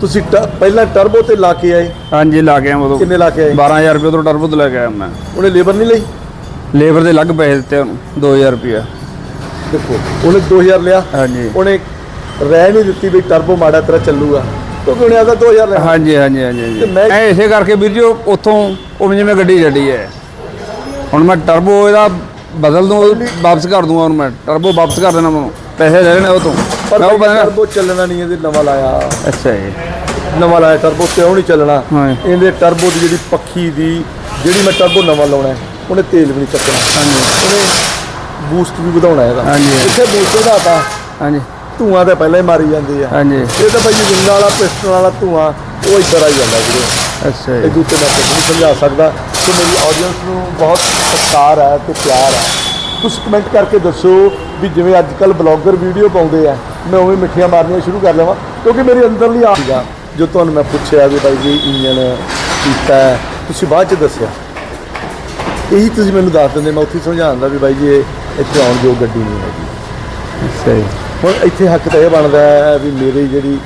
ਤੁਸੀਂ ਟ- ਪਹਿਲਾਂ ਟਰਬੋ ਤੇ ਲਾ ਕੇ ਆਏ। ਹਾਂਜੀ ਲਾ ਕੇ ਆ ਉਦੋਂ। ਕਿੰਨੇ ਲਾ ਕੇ ਆਏ? 12000 ਰੁਪਏ ਤੋਂ ਟਰਬੋ ਤੋਂ ਲੈ ਕੇ ਆਇਆ ਮੈਂ। ਉਹਨੇ ਲੇਬਰ ਨਹੀਂ ਲਈ? ਲੇਬਰ ਦੇ ਲੱਗ ਪੈਸੇ ਦਿੱਤੇ ਉਹਨੂੰ 2000 ਰੁਪਏ ਦੇਖੋ ਉਹਨੇ 2000 ਲਿਆ। ਹਾਂਜੀ। ਉਹਨੇ ਰਹਿ ਨਹੀਂ ਦਿੱਤੀ ਵੀ ਟਰਬੋ ਮਾੜਾ ਤੇਰਾ ਚੱਲੂਗਾ। ਕਿਉਂਕਿ ਉਹਨੇ ਆਦਾ 2000 ਲਿਆ ਹਾਂਜੀ ਹਾਂਜੀ ਹਾਂਜੀ ਹਾਂਜੀ। ਤੇ ਮੈਂ- ਐ ਇਸੇ ਕਰਕੇ ਵੀਰ ਜੀ ਉਹ ਉੱਥੋਂ ਉਹ ਜਿਵੇਂ ਗੱਡੀ ਛੱਡੀ ਹੈ ਹੁਣ ਮੈਂ ਟਰਬੋ ਇਹਦਾ ਬਦਲ ਦੂੰ ਵਾਪਸ ਕਰ ਦੂੰਗਾ ਉਹਨੂੰ ਮੈਂ। ਟਰਬੋ ਵਾਪਸ ਕਰ ਦੇਣਾ ਮੈਨੂੰ ਪੈਸੇ ਲੈ ਲੈਣੇ ਉਹ ਤੋਂ ਪਰ ਮੈਂ ਉਹ ਬੰਦਾ ਟਰਬੋ ਚੱਲਣਾ ਨਹੀਂ ਇਹਦੇ ਨਵਾਂ ਲਾਇਆ। ਅੱਛਾ ਜੀ। ਨਵਾਂ ਲਾਇਆ ਟਰਬੋ ਕਿਉਂ ਨਹੀਂ ਚੱਲਣਾ? ਹਾਂ। ਇਹਦੇ ਟਰਬੋ ਦੀ ਜਿਹੜੀ ਪੱਖੀ ਦੀ ਜਿਹੜੀ ਮੈਂ ਟਰਬੋ ਨਵਾਂ ਲਾਉਣਾ ਹੈ, ਉਹਨੇ ਤੇਲ ਵੀ ਨਹੀਂ ਚੱਕਣਾ। ਹਾਂਜੀ। ਉਹਨੇ ਬੂਸਟ ਵੀ ਵਧਾਉਣਾ ਇਹਦਾ ਹਾਂਜੀ। ਇੱਥੇ ਬੂਸਟ ਵਧਾਤਾ ਹਾਂਜੀ। ਧੂਆਂ ਤਾਂ ਪਹਿਲਾਂ ਹੀ ਮਾਰੀ ਜਾਂਦੀ ਆ। ਹਾਂਜੀ। ਇਹ ਤਾਂ ਭਾਈ ਰਿੰਗ ਵਾਲਾ ਪਿਸਟਨ ਵਾਲਾ ਧੂਆਂ ਉਹ ਇੱਧਰ ਆਈ ਜਾਂਦਾ ਵੀਰੇ। ਅੱਛਾ ਇਹ ਦੂਤੇ ਮੈਂ ਕੁਝ ਨਹੀਂ ਸਮਝਾ ਸਕਦਾ ਕਿ ਮੇਰੀ ਆਡੀਅנס ਨੂੰ ਬਹੁਤ ਸਤਿਕਾਰ ਹੈ ਤੇ ਪਿਆਰ ਹੈ ਤੁਸੀਂ ਕਮੈਂਟ ਕਰਕੇ ਦੱਸੋ ਵੀ ਜਿਵੇਂ ਅੱਜ ਕੱਲ ਬਲੌਗਰ ਵੀਡੀਓ ਪਾਉਂਦੇ ਆ ਮੈਂ ਉਵੇਂ ਮਿੱਠੀਆਂ ਮਾਰਨੀਆਂ ਸ਼ੁਰੂ ਕਰ ਲਵਾਂ ਕਿਉਂਕਿ ਮੇਰੀ ਅੰਦਰਲੀ ਆ ਸੀਗਾ ਜੋ ਤੁਹਾਨੂੰ ਮੈਂ ਪੁੱਛਿਆ ਵੀ ਬਾਈ ਜੀ ਇੰਜਨ ਕੀਤਾ ਹੈ, ਤੁਸੀਂ ਬਾਅਦ ਚ ਦੱਸਿਆ। ਇਹੀ ਤੁਸੀਂ ਮੈਨੂੰ ਦੱਸ ਦਿੰਦੇ ਮੈਂ ਉੱਥੇ ਸਮਝਾਉਂਦਾ ਵੀ ਬਾਈ ਜੀ ਇਹ ਇੱਥੇ ਆਉਣ ਜੋ ਗੱਡੀ ਨਹੀਂ ਹੈਗੀ। ਜੀ। ਹੁਣ ਇੱਥੇ ਹੱਕ ਤਾਂ ਇਹ ਬਣਦਾ ਹੈ ਵੀ ਮੇਰੀ ਜਿਹੜੀ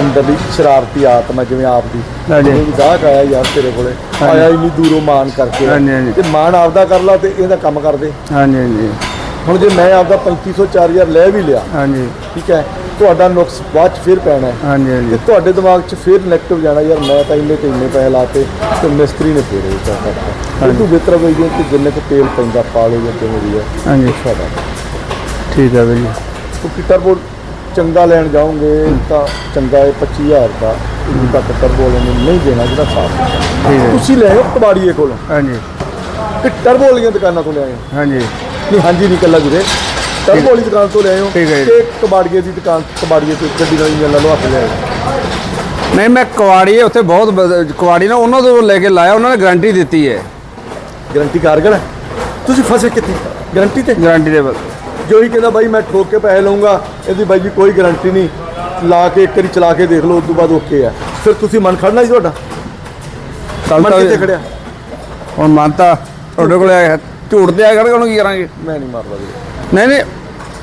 ਅੰਦਰਲੀ ਸ਼ਰਾਰਤੀ ਆਤਮਾ ਜਿਵੇਂ ਆਪ ਦੀ। ਵੀ ਗਾਹਕ ਆਇਆ ਯਾਰ ਤੇਰੇ ਕੋਲੇ। ਆਇਆ ਇੰਨੀ ਦੂਰੋਂ ਮਾਨ ਕਰਕੇ। ਤੇ ਮਾਨ ਆਪਦਾ ਕਰ ਲਾ ਤੇ ਇਹਦਾ ਕੰਮ ਕਰਦੇ ਹਾਂਜੀ ਹਾਂਜੀ। ਹੁਣ ਜੇ ਮੈਂ ਆਪਦਾ 3500 4000 ਲੈ ਵੀ ਲਿਆ ਹਾਂਜੀ। ਠੀਕ ਹੈ ਤੁਹਾਡਾ ਨੁਕਸ ਬਾਅਦ ਚ ਫਿਰ ਪੈਣਾ ਹੈ। ਹਾਂਜੀ ਤੇ ਹਾਂਜੀ ਤੁਹਾਡੇ ਦਿਮਾਗ 'ਚ ਫਿਰ ਨੈਗੇਟਿਵ ਜਾਣਾ ਯਾਰ ਮੈਂ ਤਾਂ ਇੰਨੇ ਤੇ ਇੰਨੇ ਪੈਸੇ ਲਾਤੇ ਤੇ ਮਿਸਤਰੀ ਨੇ ਫੇਰ ਇਹ ਕਰ ਕਰਤਾ ਤੂੰ ਬਿਹਤਰ ਬਈ ਜੇ ਕਿ ਜਿੰਨੇ ਕੁ ਤੇਲ ਪੈਂਦਾ ਪਾ ਲਓ ਜਾਂ ਕਿਵੇਂ ਵੀ ਹੈ। ਹਾਂਜੀ। ਠੀਕ ਹੈ ਜੀ। ਕਿਉਂਕਿ ਟਰਬੋ ਚੰਗਾ ਲੈਣ ਜਾਓਗੇ ਤਾਂ ਚੰਗਾ ਹੈ 25000 ਦਾ। ਇੰਨੀ ਤੱਕ ਟਰਬੋ ਵਾਲੇ ਨੂੰ ਨਹੀਂ ਦੇਣਾ ਜਿਹੜਾ ਸਾਫ਼ ਹੈ। ਤੁਸੀਂ ਲੈ ਆਓ ਕਬਾੜੀਏ ਕੋਲੋਂ। ਹਾਂਜੀ। ਤੇ ਟਰਬੋ ਵਾਲੀਆਂ ਦੁਕਾਨਾਂ ਤੋਂ ਲੈ ਆਇਓ ਹਾਂਜੀ। ਨਹੀਂ ਹਾਂਜੀ ਨਹੀਂ ਕੱਲਾ ਵੀਰੇ। ਟਰਬੋ ਵਾਲੀ ਦੁਕਾਨ ਤੋਂ ਲੈ ਆਇਓ ਠੀਕ ਹੈ ਜੀ। ਤੇ ਕਬਾੜੀਏ ਦੀ ਦੁਕਾਨ ਕਬਾੜੀਏ ਤੋਂ ਗੱਡੀ ਦਾ ਇੰਜਨ ਲੈ ਲਓ ਹੱਥ ਲੈ ਆਇਓ ਨਹੀਂ ਮੈਂ ਕੁਆੜੀ ਉੱਥੇ ਬਹੁਤ ਬਦ- ਕੁਆੜੀ ਨਾ ਉਹਨਾਂ ਤੋਂ ਲੈ ਕੇ ਲਾਇਆ ਉਹਨਾਂ ਨੇ ਗਾਰੰਟੀ ਦਿੱਤੀ ਹੈ। ਗਾਰੰਟੀ ਕਾਰਗਰ ਹੈ? ਤੁਸੀਂ ਫਸੇ ਕਿੱਥੇ? ਗਾਰੰਟੀ ਤੇ? ਗਾਰੰਟੀ ਦੇ ਬਦ- ਜੋ ਹੀ ਕਹਿੰਦਾ ਬਾਈ ਮੈਂ ਠੋਕ ਕੇ ਪੈਸੇ ਲਵਾਂਗਾ ਇਹਦੀ ਬਾਈ ਜੀ ਕੋਈ ਗਾਰੰਟੀ ਨਹੀਂ। ਲਾ ਕੇ ਇੱਕ ਵਾਰੀ ਚਲਾ ਕੇ ਦੇਖ ਲਓ ਉਸ ਤੋਂ ਬਾਅਦ ਓਕੇ ਆ। ਫਿਰ ਤੁਸੀਂ ਮਨ ਖੜਨਾ ਜੀ ਤੁਹਾਡਾ? ਮਨ ਕਿੱਥੇ ਖੜਿਆ? ਹੁਣ ਮੰਨਤਾ ਤੁਹਾਡੇ ਕੋਲ ਆਇਆ। ਝੂਠ ਤੇ ਆਇਆ ਉਹਨੂੰ ਕੀ ਕਰਾਂਗੇ? ਮੈਂ ਨਹੀਂ ਮਾਰਦਾ ਨਹੀਂ ਨਹੀਂ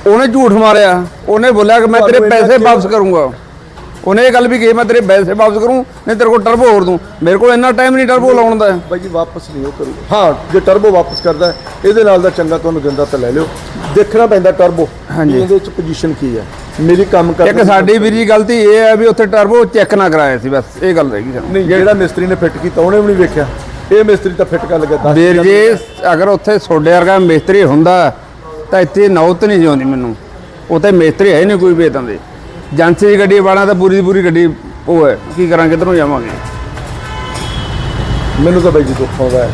ਉਹਨੇ ਝੂਠ ਮਾਰਿਆ। ਉਹਨੇ ਬੋਲਿਆ ਕਿ ਮੈਂ ਤੇਰੇ ਪੈਸੇ ਵਾਪਸ ਕਰੂੰਗਾ। ਉਹਨੇ ਇਹ ਗੱਲ ਵੀ ਕਹੀ ਮੈਂ ਤੇਰੇ ਪੈਸੇ ਵਾਪਸ ਕਰੂੰ ਨਹੀਂ ਤੇਰੇ ਕੋਲ ਟਰਬੋ ਹੋਰ ਦੂੰ। ਮੇਰੇ ਕੋਲ ਇੰਨਾ ਟਾਈਮ ਨਹੀਂ ਟਰਬੋ ਲਾਉਣ ਦਾ। ਬਾਈ ਜੀ ਵਾਪਸ ਨਹੀਂ ਉਹ ਕਰੂ ਹਾਂ ਜੇ ਟਰਬੋ ਵਾਪਸ ਕਰਦਾ ਇਹਦੇ ਨਾਲ ਦਾ ਚੰਗਾ ਤੁਹਾਨੂੰ ਦਿੰਦਾ ਤਾਂ ਲੈ ਲਿਓ। ਦੇਖਣਾ ਪੈਂਦਾ ਟਰਬੋ ਹਾਂਜੀ। ਇਹਦੇ ਵਿੱਚ ਪੋਜੀਸ਼ਨ ਕੀ ਹੈ। ਮੇਰੀ ਕੰਮ ਕਰ ਇੱਕ ਸਾਡੀ ਵੀਰ ਜੀ ਗਲਤੀ ਇਹ ਹੈ ਵੀ ਉੱਥੇ ਟਰਬੋ ਚੈੱਕ ਨਾ ਕਰਾਇਆ ਸੀ ਬਸ ਇਹ ਗੱਲ ਰਹਿ ਗਈ ਨਹੀਂ ਜਿਹੜਾ ਮਿਸਤਰੀ ਨੇ ਫਿੱਟ ਕੀਤਾ ਉਹਨੇ ਵੀ ਨਹੀਂ ਵੇਖਿਆ। ਇਹ ਮਿਸਤਰੀ ਤਾਂ ਫਿੱਟ ਕਰ ਲੱਗਾ ਵੀਰ ਜੀ ਅਗਰ ਉੱਥੇ ਸੋਡੇ ਵਰਗਾ ਮਿਸਤਰੀ ਹੁੰਦਾ ਤਾਂ ਇੱਥੇ ਨੌਤ ਨਹੀਂ ਜਿਉਂਦੀ ਮੈਨੂੰ। ਉੱਥੇ ਮਿਸਤਰੀ ਹੈ ਨਹੀਂ ਕੋਈ ਵੀ ਏਦਾਂ ਦੇ। ਏਜੰਸੀ ਦੀ ਗੱਡੀ ਵਾਲਾ ਤਾਂ ਪੂਰੀ ਦੀ ਪੂਰੀ ਗੱਡੀ ਉਹ ਹੈ। ਕੀ ਕਰਾਂ ਕਿੱਧਰੋਂ ਜਾਵਾਂਗੇ? ਮੈਨੂੰ ਤਾਂ ਬਾਈ ਜੀ ਦੁੱਖ ਆਉਂਦਾ ਹੈ।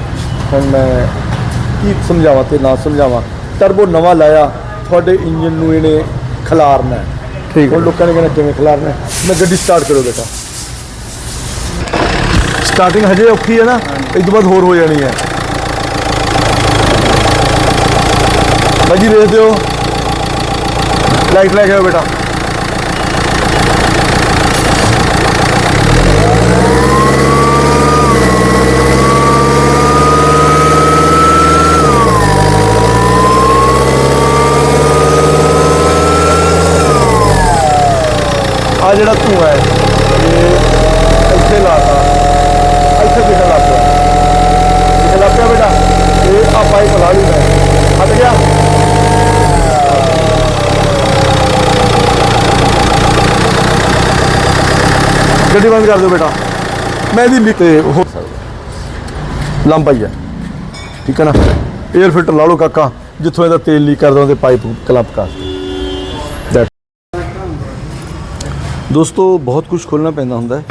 ਹੁਣ ਮੈਂ ਕੀ ਸਮਝਾਵਾਂ ਤੇ ਨਾ ਸਮਝਾਵਾਂ? ਟਰਬੋ ਨਵਾਂ ਲਾਇਆ ਤੁਹਾਡੇ ਇੰਜਨ ਨੂੰ ਇਹਨੇ ਖਿਲਾਰਨਾ ਹੈ। ਠੀਕ ਹੁਣ ਲੋਕਾਂ ਨੇ ਕਹਿਣਾ ਕਿਵੇਂ ਖਿਲਾਰਨਾ ਹੈ? ਮੈਂ ਗੱਡੀ ਸਟਾਰਟ ਕਰੋ ਬੇਟਾ। ਸਟਾਰਟਿੰਗ ਹਜੇ ਔਖੀ ਹੈ ਨਾ ਇਸ ਤੋਂ ਬਾਅਦ ਹੋਰ ਹੋ ਜਾਣੀ ਹੈ। ਬਾਈ ਜੀ ਦੇਖ ਦਿਓ। ਲਾਈਟ ਲੈ ਕੇ ਆਓ ਬੇਟਾ। ਆ ਜਿਹੜਾ ਧੂਆ ਹੈ, ਇਹ ਇੱਥੇ ਲਾਤਾ ਇੱਥੇ ਕਿੱਥੇ ਲਾ ਪਿਆ ਕਿੱਥੇ ਬੇਟਾ। ਇਹ ਆ ਪਾਈਪ ਲਾ ਲਈ ਮੈਂ ਹਟ ਗਿਆ। ਗੱਡੀ ਬੰਦ ਕਰ ਦਿਓ ਬੇਟਾ। ਮੈਂ ਇਹਦੀ ਤੇ ਹੋ ਸਕਦਾ ਲੰਬਾਈ ਹੈ। ਠੀਕ ਹੈ ਨਾ? 에ਅਰ ਫਿਲਟਰ ਲਾ ਲਓ ਕਾਕਾ। ਜਿੱਥੋਂ ਇਹਦਾ ਤੇਲ ਲੀਕ ਕਰਦਾ, ਉਹਦੇ ਪਾਈਪ ਕਲੱਪ ਕਰ ਦੋਸਤੋ, ਬਹੁਤ ਕੁਝ ਖੋਲਣਾ ਪੈਂਦਾ ਹੁੰਦਾ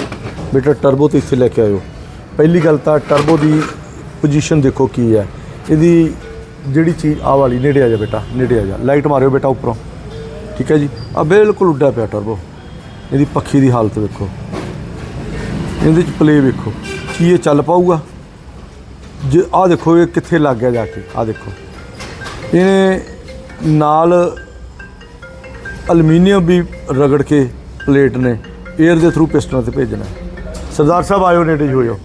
ਬੇਟਾ ਟਰਬੋ ਤੇ ਇੱਥੇ ਲੈ ਕੇ ਆਇਓ। ਪਹਿਲੀ ਗੱਲ ਤਾਂ ਟਰਬੋ ਦੀ ਪੋਜੀਸ਼ਨ ਦੇਖੋ ਕੀ ਹੈ। ਇਹਦੀ ਜਿਹੜੀ ਚੀਜ਼ ਆ ਵਾਲੀ, ਨੇੜੇ ਆ ਜਾ ਬੇਟਾ, ਨੇੜੇ ਆ ਜਾ। ਲਾਈਟ ਮਾਰਿਓ ਬੇਟਾ ਉੱਪਰੋਂ। ਠੀਕ ਹੈ ਜੀ? ਆ ਬਿਲਕੁਲ ਉੱਡਾ ਪਿਆ ਟਰਬੋ। ਇਹਦੀ ਪੱਖੀ ਦੀ ਹਾਲਤ ਵੇਖੋ। ਇਹਦੇ ਚ ਪਲੇ ਵੇਖੋ। ਕੀ ਇਹ ਚੱਲ ਪਾਊਗਾ? ਜੇ ਆ ਦੇਖੋ, ਇਹ ਕਿੱਥੇ ਲੱਗ ਗਿਆ ਜਾ ਕੇ? ਆ ਦੇਖੋ। ਇਹਨੇ ਨਾਲ ਅਲਮੀਨੀਅਮ ਵੀ ਰਗੜ ਕੇ ਪਲੇਟ ਨੇ 에ਅਰ ਦੇ ਥਰੂ ਪਿਸਟਨਾਂ ਤੇ ਭੇਜਣਾ। ਸਰਦਾਰ ਸਾਹਿਬ ਆਇਓ ਨੇੜੇ ਹੋ ਜਾਓ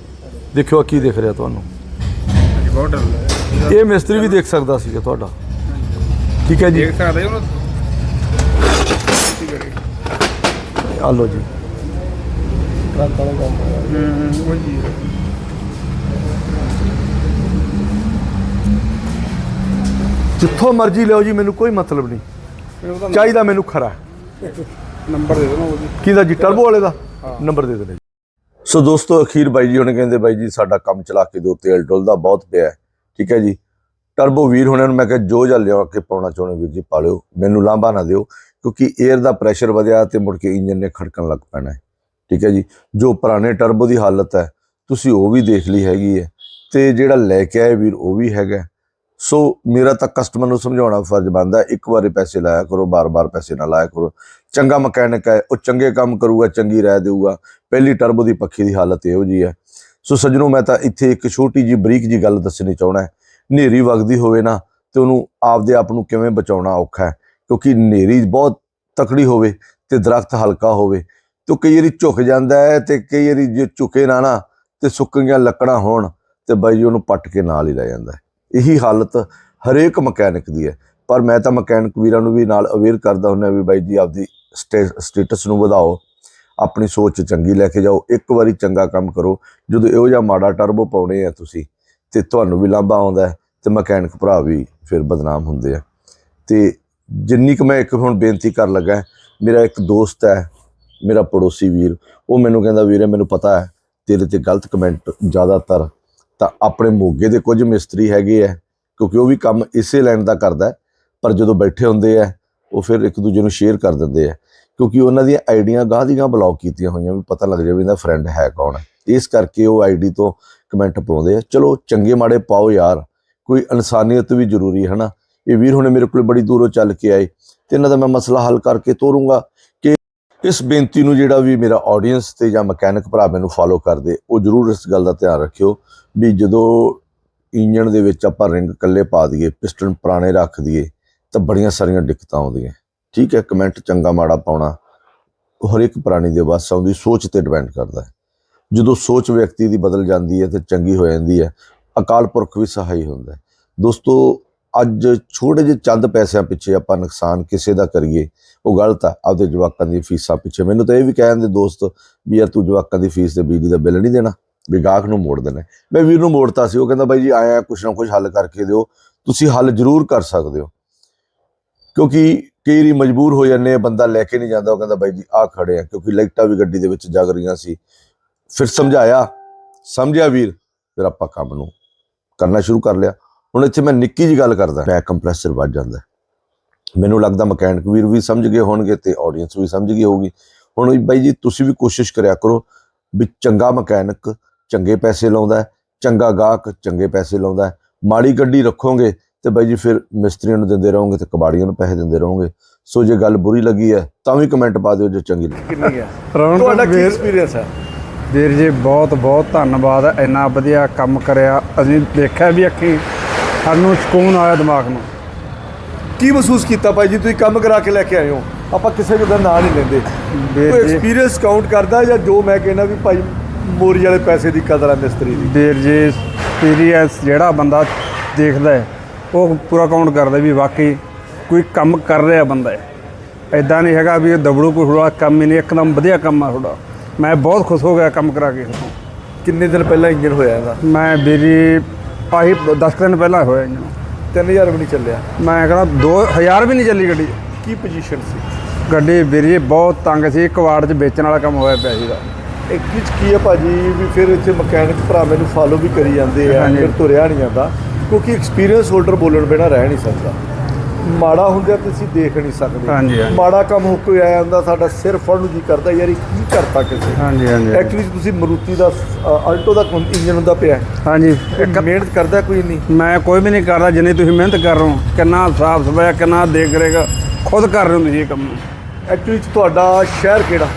ਦੇਖਿਓ ਆਹ ਕੀ ਦਿਖ ਰਿਹਾ ਤੁਹਾਨੂੰ। ਬਹੁਤ ਡਰ ਇਹ ਮਿਸਤਰੀ ਵੀ ਦੇਖ ਸਕਦਾ ਸੀਗਾ ਤੁਹਾਡਾ। ਠੀਕ ਹੈ ਜੀ। ਦੇਖ ਸਕਦੇ ਹੋ? ਆ ਜੀ। ਜਿੱਥੋਂ ਮਰਜ਼ੀ ਲਿਓ ਜੀ ਮੈਨੂੰ ਕੋਈ ਮਤਲਬ ਨਹੀਂ। ਚਾਹੀਦਾ ਮੈਨੂੰ ਖਰਾ। ਨੰਬਰ ਦੇ ਦੇਣਾ ਉਹਦੀ। ਕਿਹਦਾ ਜੀ ਟਰਬੋ ਵਾਲੇ ਦਾ? ਨੰਬਰ ਦੇ ਦੇਣਾ ਜੀ। ਸੋ ਦੋਸਤੋ ਅਖੀਰ ਬਾਈ ਜੀ ਹੁਣ ਕਹਿੰਦੇ ਬਾਈ ਜੀ ਸਾਡਾ ਕੰਮ ਚਲਾ ਕੇ ਦਿਓ ਤੇਲ ਡੁੱਲਦਾ ਬਹੁਤ ਪਿਆ ਹੈ। ਠੀਕ ਹੈ ਜੀ? ਟਰਬੋ ਵੀਰ ਹੁਣਾਂ ਨੂੰ ਮੈਂ ਕਿਹਾ ਜੋ ਜਾਂ ਲਿਆ ਕੇ ਪਾਉਣਾ ਚਾਹੁੰਦੇ ਵੀਰ ਜੀ ਪਾ ਲਿਓ। ਮੈਨੂੰ ਲਾਂਭਾ ਨਾ ਦਿਓ ਕਿਉਂਕਿ 에ਅਰ ਦਾ ਪ੍ਰੈਸ਼ਰ ਵਧਿਆ ਤੇ ਮੁੜ ਕੇ ਇੰਜਨ ਨੇ ਖੜਕਣ ਲੱਗ ਪੈਣਾ ਹੈ। ਠੀਕ ਹੈ ਜੀ? ਜੋ ਪੁਰਾਣੇ ਟਰਬੋ ਦੀ ਹਾਲਤ ਹੈ ਤੁਸੀਂ ਉਹ ਵੀ ਦੇਖ ਲਈ ਹੈਗੀ ਹੈ। ਤੇ ਜਿਹੜਾ ਲੈ ਕੇ ਆਏ ਵੀਰ ਉਹ ਵੀ ਹੈਗਾ ਸੋ ਮੇਰਾ ਤਾਂ ਕਸਟਮਰ ਨੂੰ ਸਮਝਾਉਣਾ ਫਰਜ਼ ਬਣਦਾ ਇੱਕ ਵਾਰੀ ਪੈਸੇ ਲਾਇਆ ਕਰੋ, ਬਾਰ-ਬਾਰ ਪੈਸੇ ਨਾ ਲਾਇਆ ਕਰੋ। ਚੰਗਾ ਮਕੈਨਿਕ ਹੈ, ਉਹ ਚੰਗੇ ਕੰਮ ਕਰੂਗਾ, ਚੰਗੀ ਰਾਏ ਦੇਊਗਾ। ਪਹਿਲੀ ਟਰਬੋ ਦੀ ਪੱਖੀ ਦੀ ਹਾਲਤ ਇਹੋ ਜੀ ਹੈ। ਸੋ ਸੱਜਣੋ, ਮੈਂ ਤਾਂ ਇੱਥੇ ਇੱਕ ਛੋਟੀ ਜੀ ਬਰੀਕ ਜੀ ਗੱਲ ਦੱਸਣੀ ਚਾਹਣਾ ਹੈ। ਹਨੇਰੀ ਵਗਦੀ ਹੋਵੇ ਨਾ, ਤੇ ਉਹਨੂੰ ਆਪਦੇ ਆਪ ਨੂੰ ਕਿਵੇਂ ਬਚਾਉਣਾ ਔਖਾ ਹੈ। ਕਿਉਂਕਿ ਹਨੇਰੀ ਬਹੁਤ ਤਕੜੀ ਹੋਵੇ ਤੇ ਦਰਖਤ ਹਲਕਾ ਹੋਵੇ, ਤੇ ਕਈ ਵਾਰੀ ਝੁਕ ਜਾਂਦਾ ਹੈ ਤੇ ਕਈ ਵਾਰੀ ਜੇ ਝੁਕੇ ਨਾ ਨਾ, ਤੇ ਸੁੱਕੀਆਂ ਲੱਕੜਾਂ ਹੋਣ, ਤੇ ਬਾਈ ਜੀ ਉਹਨੂੰ ਪੱਟ ਕੇ ਨਾਲ ਹੀ ਲੈ ਜਾਂਦਾ ਹੈ। ਇਹੀ ਹਾਲਤ ਹਰੇਕ ਮਕੈਨਿਕ ਦੀ ਹੈ। ਪਰ ਮੈਂ ਤਾਂ ਮਕੈਨਿਕ ਵੀਰਾਂ ਨੂੰ ਵੀ ਨਾਲ ਅਵੇਅਰ ਕਰਦਾ ਹੁੰਦਾ ਵੀ ਬਾਈ ਜੀ ਆਪਦੀ ਸਟੇਟਸ ਨੂੰ ਵਧਾਓ, ਆਪਣੀ ਸੋਚ ਚੰਗੀ ਲੈ ਕੇ ਜਾਓ, ਇੱਕ ਵਾਰੀ ਚੰਗਾ ਕੰਮ ਕਰੋ। ਜਦੋਂ ਇਹੋ ਜਿਹਾ ਮਾੜਾ ਟਰਬੋ ਪਾਉਣੇ ਆ ਤੁਸੀਂ, ਤੇ ਤੁਹਾਨੂੰ ਵੀ ਲਾਂਭਾ ਆਉਂਦਾ ਹੈ ਤੇ ਮਕੈਨਿਕ ਭਰਾ ਵੀ ਫਿਰ ਬਦਨਾਮ ਹੁੰਦੇ ਆ। ਤੇ ਜਿੰਨੀ ਕੁ ਮੈਂ ਇੱਕ ਹੁਣ ਬੇਨਤੀ ਕਰ ਲੱਗਾ ਮੇਰਾ ਇੱਕ ਦੋਸਤ ਹੈ, ਮੇਰਾ ਪੜੋਸੀ ਵੀਰ, ਉਹ ਮੈਨੂੰ ਕਹਿੰਦਾ, ਵੀਰੇ, ਮੈਨੂੰ ਪਤਾ ਹੈ, ਤੇਰੇ ਤੇ ਗਲਤ ਕਮੈਂਟ ਜ਼ਿਆਦਾਤਰ ਤਾਂ ਆਪਣੇ ਮੋਗੇ ਦੇ ਕੁਝ ਮਿਸਤਰੀ ਹੈਗੇ ਆ, ਕਿਉਂਕਿ ਉਹ ਵੀ ਕੰਮ ਇਸੇ ਲਾਈਨ ਦਾ ਕਰਦਾ ਪਰ ਜਦੋਂ ਬੈਠੇ ਹੁੰਦੇ ਆ, ਉਹ ਫਿਰ ਇੱਕ ਦੂਜੇ ਨੂੰ ਸ਼ੇਅਰ ਕਰ ਦਿੰਦੇ ਆ, ਕਿਉਂਕਿ ਉਹਨਾਂ ਦੀਆਂ ਆਈਡੀਆਂ ਗਾਹ ਦੀ ਗਾਹ ਬਲੌਕ ਕੀਤੀਆਂ ਹੋਈਆਂ ਵੀ ਪਤਾ ਲੱਗ ਜਾਵੇ ਇਹਦਾ ਫਰੈਂਡ ਹੈ ਕੌਣ ਹੈ। ਇਸ ਕਰਕੇ ਉਹ ਆਈਡੀ ਤੋਂ ਕਮੈਂਟ ਪਾਉਂਦੇ ਆ, ਚਲੋ ਚੰਗੇ ਮਾੜੇ ਪਾਓ ਯਾਰ, ਕੋਈ ਇਨਸਾਨੀਅਤ ਵੀ ਜ਼ਰੂਰੀ ਹੈ ਨਾ ਇਹ ਵੀਰ ਹੁਣੇ ਮੇਰੇ ਕੋਲ ਬੜੀ ਦੂਰੋਂ ਚੱਲ ਕੇ ਆਏ, ਤੇ ਇਹਨਾਂ ਦਾ ਮੈਂ ਮਸਲਾ ਹੱਲ ਕਰਕੇ ਤੋਰੂੰਗਾ ਕਿ ਇਸ ਬੇਨਤੀ ਨੂੰ ਜਿਹੜਾ ਵੀ ਮੇਰਾ ਆਡੀਅנס ਤੇ ਜਾਂ ਮਕੈਨਿਕ ਭਰਾ ਮੈਨੂੰ ਫਾਲੋ ਕਰਦੇ, ਉਹ ਜ਼ਰੂਰ ਇਸ ਗੱਲ ਦਾ ਧਿਆਨ ਰੱਖਿਓ ਵੀ ਜਦੋਂ ਇੰਜਣ ਦੇ ਵਿੱਚ ਆਪਾਂ ਰਿੰਗ ਕੱਲੇ ਪਾ ਦਈਏ, ਪਿਸਟਨ ਪੁਰਾਣੇ ਰੱਖ ਦਈਏ, ਤਾਂ ਬੜੀਆਂ ਸਾਰੀਆਂ ਦਿੱਕਤਾਂ ਆਉਂਦੀਆਂ। ਠੀਕ ਹੈ, ਕਮੈਂਟ ਚੰਗਾ ਮਾੜਾ ਪਾਉਣਾ, ਹਰ ਇੱਕ ਪ੍ਰਾਣੀ ਦੇ ਵੱਸ ਆਉਂਦੀ ਸੋਚ ਤੇ ਡਿਪੈਂਡ ਕਰਦਾ ਹੈ। ਜਦੋਂ ਸੋਚ ਵਿਅਕਤੀ ਦੀ ਬਦਲ ਜਾਂਦੀ ਹੈ ਤੇ ਚੰਗੀ ਹੋ ਜਾਂਦੀ ਹੈ, ਅਕਾਲ ਪੁਰਖ ਵੀ ਸਹਾਈ ਹੁੰਦਾ ਹੈ। ਦੋਸਤੋ, ਅੱਜ ਛੋਟੇ ਜਿਹੇ ਚੰਦ ਪੈਸਿਆਂ ਪਿੱਛੇ ਆਪਾਂ ਨੁਕਸਾਨ ਕਿਸੇ ਦਾ ਕਰੀਏ, ਉਹ ਗਲਤ ਆ, ਆਪਦੇ ਜਵਾਕਾਂ ਦੀ ਫੀਸਾਂ ਪਿੱਛੇ। ਮੈਨੂੰ ਤਾਂ ਇਹ ਵੀ ਕਹਿੰਦੇ ਦੋਸਤ ਵੀ ਯਾਰ ਤੂੰ ਜਵਾਕਾਂ ਦੀ ਫੀਸ ਤੇ ਬਿਜਲੀ ਦਾ ਬਿੱਲ ਨਹੀਂ ਦੇਣਾ। ਵੀ ਗਾਹਕ ਨੂੰ ਮੋੜ ਦੇਣਾ ਮੈਂ ਵੀਰ ਨੂੰ ਮੋੜਤਾ ਸੀ, ਉਹ ਕਹਿੰਦਾ ਬਾਈ ਜੀ ਆਇਆ, ਕੁਛ ਨਾ ਕੁਛ ਹੱਲ ਕਰਕੇ ਦਿਓ, ਤੁਸੀਂ ਹੱਲ ਜ਼ਰੂਰ ਕਰ ਸਕਦੇ ਹੋ। ਕਿਉਂਕਿ ਕਈ ਵਾਰੀ ਮਜਬੂਰ ਹੋ ਜਾਂਦੇ ਆ, ਬੰਦਾ ਲੈ ਕੇ ਨਹੀਂ ਜਾਂਦਾ, ਉਹ ਕਹਿੰਦਾ ਬਾਈ ਜੀ ਆ ਖੜੇ ਆ, ਕਿਉਂਕਿ ਲਾਈਟਾਂ ਵੀ ਗੱਡੀ ਦੇ ਵਿੱਚ ਜਗ ਰਹੀਆਂ ਸੀ। ਫਿਰ ਸਮਝਾਇਆ, ਸਮਝਿਆ ਵੀਰ, ਫਿਰ ਆਪਾਂ ਕੰਮ ਨੂੰ ਕਰਨਾ ਸ਼ੁਰੂ ਕਰ ਲਿਆ। ਹੁਣ ਇੱਥੇ ਮੈਂ ਨਿੱਕੀ ਜੀ ਗੱਲ ਕਰਦਾ ਬੈਕ ਕੰਪਰੈਸਰ ਵੱਜ ਜਾਂਦਾ। ਮੈਨੂੰ ਲੱਗਦਾ ਮਕੈਨਿਕ ਵੀਰ ਵੀ ਸਮਝ ਗਏ ਹੋਣਗੇ ਤੇ ਆਡੀਅנס ਵੀ ਸਮਝ ਗਈ ਹੋਊਗੀ। ਹੁਣ ਬਾਈ ਜੀ ਤੁਸੀਂ ਵੀ ਕੋਸ਼ਿਸ਼ ਕਰਿਆ ਕਰੋ ਵੀ ਚੰਗਾ ਮਕੈਨਿਕ ਚੰਗੇ ਪੈਸੇ ਲਾਉਂਦਾ ਹੈ, ਚੰਗਾ ਗਾਹਕ ਚੰਗੇ ਪੈਸੇ ਲਾਉਂਦਾ ਹੈ। ਮਾੜੀ ਗੱਡੀ ਰੱਖੋਗੇ ਤੇ ਬਾਈ ਜੀ ਫਿਰ ਮਿਸਤਰੀਆਂ ਨੂੰ ਦਿੰਦੇ ਰਹੋਗੇ ਤੇ ਕਬਾੜੀਆਂ ਨੂੰ ਪੈਸੇ ਦਿੰਦੇ ਰਹੋਗੇ। ਸੋ ਜੇ ਗੱਲ ਬੁਰੀ ਲੱਗੀ ਹੈ ਤਾਂ ਵੀ ਕਮੈਂਟ ਪਾ ਦਿਓ ਜੇ ਚੰਗੀ ਲੱਗੀ। ਕਿੰਨੀ ਗਿਆ ਤੁਹਾਡਾ ਕੀ ਐਕਸਪੀਰੀਅੰਸ ਹੈ? ਵੀਰ ਜੀ ਬਹੁਤ ਬਹੁਤ ਧੰਨਵਾਦ ਇੰਨਾ ਵਧੀਆ ਕੰਮ ਕਰਿਆ। ਅਸੀਂ ਦੇਖਿਆ ਵੀ ਅੱਖੀ ਸਾਨੂੰ ਸਕੂਨ ਆਇਆ ਦਿਮਾਗ ਨੂੰ। ਕੀ ਮਹਿਸੂਸ ਕੀਤਾ ਭਾਈ ਜੀ? ਤੁਸੀਂ ਕੰਮ ਕਰਾ ਕੇ ਲੈ ਕੇ ਆਏ ਹੋ। ਆਪਾਂ ਕਿਸੇ ਦਾ ਨਾਂ ਨਹੀਂ ਲੈਂਦੇ। ਕੋਈ ਐਕਸਪੀਰੀਅੰਸ ਕਾਊਂਟ ਕਰਦਾ ਜਾਂ ਜੋ ਮੈਂ ਕਹਿੰਦਾ ਵੀ ਭਾਈ ਮੋਰੀ ਵਾਲੇ ਪੈਸੇ ਦੀ ਕਦਰ ਹੈ ਮਿਸਤਰੀ ਦੀ। ਵੀਰ ਜੀ ਐਕਸਪੀਰੀਅੰਸ ਜਿਹੜਾ ਬੰਦਾ ਦੇਖਦਾ ਹੈ ਉਹ ਪੂਰਾ ਕਾਊਂਟ ਕਰਦਾ ਵੀ ਵਾਕਈ ਕੋਈ ਕੰਮ ਕਰ ਰਿਹਾ ਬੰਦਾ ਹੈ। ਐਦਾਂ ਨਹੀਂ ਹੈਗਾ ਵੀ ਇਹ ਦਬੜੂ ਕੋਈ ਥੋੜਾ ਕੰਮ ਹੀ ਨਹੀਂ ਇੱਕਦਮ ਵਧੀਆ ਕੰਮ ਆ ਥੋੜਾ ਮੈਂ ਬਹੁਤ ਖੁਸ਼ ਹੋ ਗਿਆ ਕੰਮ ਕਰਾ ਕੇ। ਕਿੰਨੇ ਦਿਨ ਪਹਿਲਾਂ ਇੰਜਨ ਹੋਇਆ ਇਹਦਾ? ਮੈਂ ਵੀਰ ਜੀ ਆਹੀ 10 ਦਿਨ ਪਹਿਲਾਂ ਹੋਇਆ ਇਹਨਾਂ 3000 ਵੀ ਨਹੀਂ ਚੱਲਿਆ। ਮੈਂ ਕਹਿੰਦਾ 2000 ਵੀ ਨਹੀਂ ਚੱਲੀ ਗੱਡੀ। ਕੀ ਪੋਜੀਸ਼ਨ ਸੀ? ਗੱਡੀ ਵੀਰ ਜੀ ਬਹੁਤ ਤੰਗ ਸੀ ਇੱਕ ਵਾਰ 'ਚ ਵੇਚਣ ਵਾਲਾ ਕੰਮ ਹੋਇਆ ਪਿਆ ਸੀਗਾ। ਇੱਕ ਚੀਜ਼ ਕੀ ਹੈ ਭਾਜੀ ਵੀ ਫਿਰ ਇੱਥੇ ਮਕੈਨਿਕ ਭਰਾ ਮੈਨੂੰ ਫਾਲੋ ਵੀ ਕਰੀ ਜਾਂਦੇ ਆ। ਫਿਰ ਤੁਰਿਆ ਨਹੀਂ ਜਾਂਦਾ ਕਿਉਂਕਿ ਐਕਸਪੀਰੀਅੰਸ ਹੋਲਡਰ ਬੋਲਣ ਬਿਨਾ ਰਹਿ ਨਹੀਂ ਸਕਦਾ। ਮਾੜਾ ਹੁੰਦਾ ਤੁਸੀਂ ਦੇਖ ਨਹੀਂ ਸਕਦੇ। ਮਾੜਾ ਕੰਮ ਹੋ ਕੋਈ ਆਇਆ ਹੁੰਦਾ ਸਾਡਾ ਸਿਰ ਫੜਨ ਨੂੰ ਜੀ ਕਰਦਾ ਯਾਰ ਇਹ ਕੀ ਕਰਤਾ ਕਿਸੇ ਹਾਂਜੀ ਹਾਂਜੀ ਐਕਚੁਅਲੀ ਤੁਸੀਂ ਮਰੂਤੀ ਦਾ ਅਲਟੋ ਦਾ ਇੰਜਨ ਹੁੰਦਾ ਪਿਆ। ਹਾਂਜੀ। ਇੱਕ ਮਿਹਨਤ ਕਰਦਾ ਕੋਈ ਨਹੀਂ? ਮੈਂ ਕੋਈ ਵੀ ਨਹੀਂ ਕਰਦਾ ਜਿੰਨੀ ਤੁਸੀਂ ਮਿਹਨਤ ਕਰ ਰਹੇ ਹੋ ਕਿੰਨਾ ਸਾਫ਼ ਸਫਾਇਆ ਕਿੰਨਾ ਦੇਖ ਰੇਗਾ ਖੁਦ ਕਰ ਰਹੇ ਹੋ ਤੁਸੀਂ ਇਹ ਕੰਮ ਐਕਚੁਅਲੀ ਤੁਹਾਡਾ ਸ਼ਹਿਰ ਕਿਹੜਾ?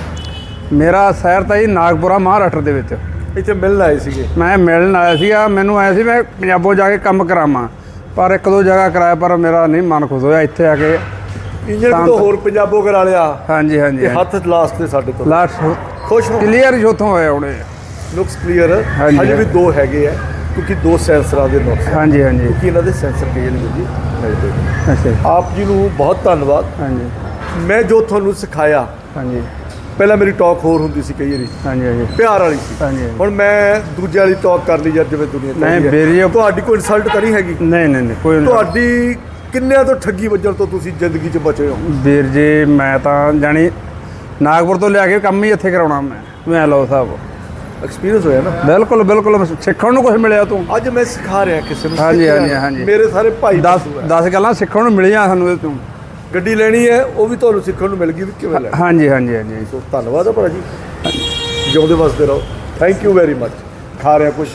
ਮੇਰਾ ਸ਼ਹਿਰ ਤਾਂ ਜੀ ਨਾਗਪੁਰਾ ਮਹਾਰਾਸ਼ਟਰ ਦੇ ਵਿੱਚ। ਇੱਥੇ ਮਿਲਣ ਆਏ ਸੀਗੇ? ਮੈਂ ਮਿਲਣ ਆਇਆ ਸੀਗਾ ਮੈਨੂੰ ਆਇਆ ਸੀ ਮੈਂ ਪੰਜਾਬੋਂ ਜਾ ਕੇ ਕੰਮ ਕਰਾਵਾਂ। ਪਰ ਇੱਕ ਦੋ ਜਗ੍ਹਾ ਕਰਾਇਆ ਪਰ ਮੇਰਾ ਨਹੀਂ ਮਨ ਖੁਸ਼ ਹੋਇਆ ਇੱਥੇ ਆ ਕੇ। ਇੰਜਨ ਤਾਂ- ਹੋਰ ਪੰਜਾਬੋਂ ਕਰਾ ਲਿਆ। ਹਾਂਜੀ ਹਾਂਜੀ ਤੇ ਹੱਥ ਲਾਸਟ ਤੇ ਸਾਡੇ ਤੋਂ। ਲਾਸਟ ਖੁਸ਼ ਹੋ। ਕਲੀਅਰ ਜੋਥੋਂ ਹੋਇਆ ਉਹਨੇ ਲੁਕਸ ਕਲੀਅਰ ਹਾਂਜੀ। ਹਜੇ ਵੀ ਦੋ ਹੈਗੇ ਆ ਕਿਉਂਕਿ ਦੋ ਸੈਂਸਰਾਂ ਦੇ ਨੁਕਸ ਆ। ਹਾਂਜੀ ਹਾਂਜੀ। ਕਿਉਂਕਿ ਇਹਨਾਂ ਦੇ ਸੈਂਸਰ ਨਹੀਂ ਜੀ ਮਿਲਦੇ ਨੇ। ਅੱਛਾ। ਜੀ। ਆਪ ਜੀ ਨੂੰ ਬਹੁਤ ਧੰਨਵਾਦ। ਹਾਂਜੀ। ਮੈਂ ਜੋ ਤੁਹਾਨੂੰ ਸਿਖਾਇਆ ਹਾਂਜੀ। ਪਹਿਲਾਂ ਮੇਰੀ ਟਾਕ ਹੋਰ ਹੁੰਦੀ ਸੀ ਕਈ ਵਾਰੀ। ਹਾਂਜੀ ਹਾਂਜੀ। ਪਿਆਰ ਵਾਲੀ ਸੀ। ਹਾਂਜੀ ਹੁਣ ਮੈਂ ਦੂਜੇ ਵਾਲੀ ਟਾਕ ਕਰ ਲਈ ਜਦ ਜਿਵੇਂ ਦੁਨੀਆ ਨਹੀਂ, ਚੱਲਦੀ ਤੁਹਾਡੀ ਕੋਈ ਇਨਸਲਟ ਤਾਂ ਨਹੀਂ ਹੈਗੀ? ਨਹੀਂ ਨਹੀਂ ਨਹੀਂ ਕੋਈ ਨਹੀਂ ਤੁਹਾਡੀ ਕਿੰਨਿਆਂ ਤੋਂ ਠੱਗੀ ਵੱਜਣ ਤੋਂ ਤੁਸੀਂ ਜ਼ਿੰਦਗੀ 'ਚ ਬਚੇ ਹੋ? ਵੀਰ ਜੀ ਮੈਂ ਤਾਂ ਜਾਣੀ ਨਾਗਪੁਰ ਤੋਂ ਲਿਆ ਕੇ ਕੰਮ ਹੀ ਇੱਥੇ ਕਰਾਉਣਾ ਮੈਂ ਮੈਂ ਲਓ ਸਾਹਿਬ। ਐਕਸਪੀਰੀਅੰਸ ਹੋਇਆ ਨਾ? ਬਿਲਕੁਲ ਬਿਲਕੁਲ ਸਿੱਖਣ ਨੂੰ ਕੁਝ ਮਿਲਿਆ ਤੂੰ। ਅੱਜ ਮੈਂ ਸਿਖਾ ਰਿਹਾ ਕਿਸੇ ਨੂੰ ਹਾਂਜੀ, ਸਿੱਖ ਰਿਹਾ। ਹਾਂਜੀ, ਹਾਂਜੀ। ਮੇਰੇ ਸਾਰੇ ਭਾਈ 10 ਬੰਧੂ ਹੈ। 10 ਗੱਲਾਂ ਸਿੱਖਣ ਨੂੰ ਮਿਲੀਆਂ ਸਾਨੂੰ ਇਹ ਤੋਂ। ਗੱਡੀ ਲੈਣੀ ਹੈ ਉਹ ਵੀ ਤੁਹਾਨੂੰ ਸਿੱਖਣ ਨੂੰ ਮਿਲ ਗਈ ਵੀ ਕਿਵੇਂ ਲੈਣੀ। ਹਾਂਜੀ ਹਾਂਜੀ ਹਾਂਜੀ। ਸੋ ਧੰਨਵਾਦ ਭਰਾ ਜੀ। ਜਿਉਂਦੇ ਵਸਦੇ ਰਹੋ। ਥੈਂਕ ਯੂ ਵੈਰੀ ਮੱਚ ਖਾ ਰਿਹਾ ਕੁਝ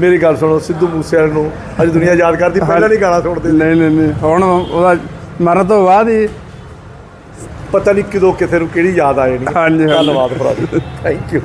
ਮੇਰੀ ਗੱਲ ਸੁਣੋ ਸਿੱਧੂ ਮੂਸੇਵਾਲੇ ਨੂੰ ਅੱਜ ਦੁਨੀਆ ਯਾਦ ਕਰਦੀ ਪਹਿਲਾਂ ਨਹੀਂ ਗਾਣਾ ਸੁਣਦੇ। ਨਹੀਂ ਨਹੀਂ ਨਹੀਂ। ਹੁਣ ਉਹਦਾ ਮਰਨ ਤੋਂ ਬਾਅਦ ਹੀ ਪਤਾ ਨਹੀਂ ਕਿਦੋਂ ਕਿਸੇ ਨੂੰ ਕਿਹੜੀ ਯਾਦ ਆ ਜਾਣੀ। ਹਾਂਜੀ। ਧੰਨਵਾਦ ਭਰਾ ਜੀ। Thank you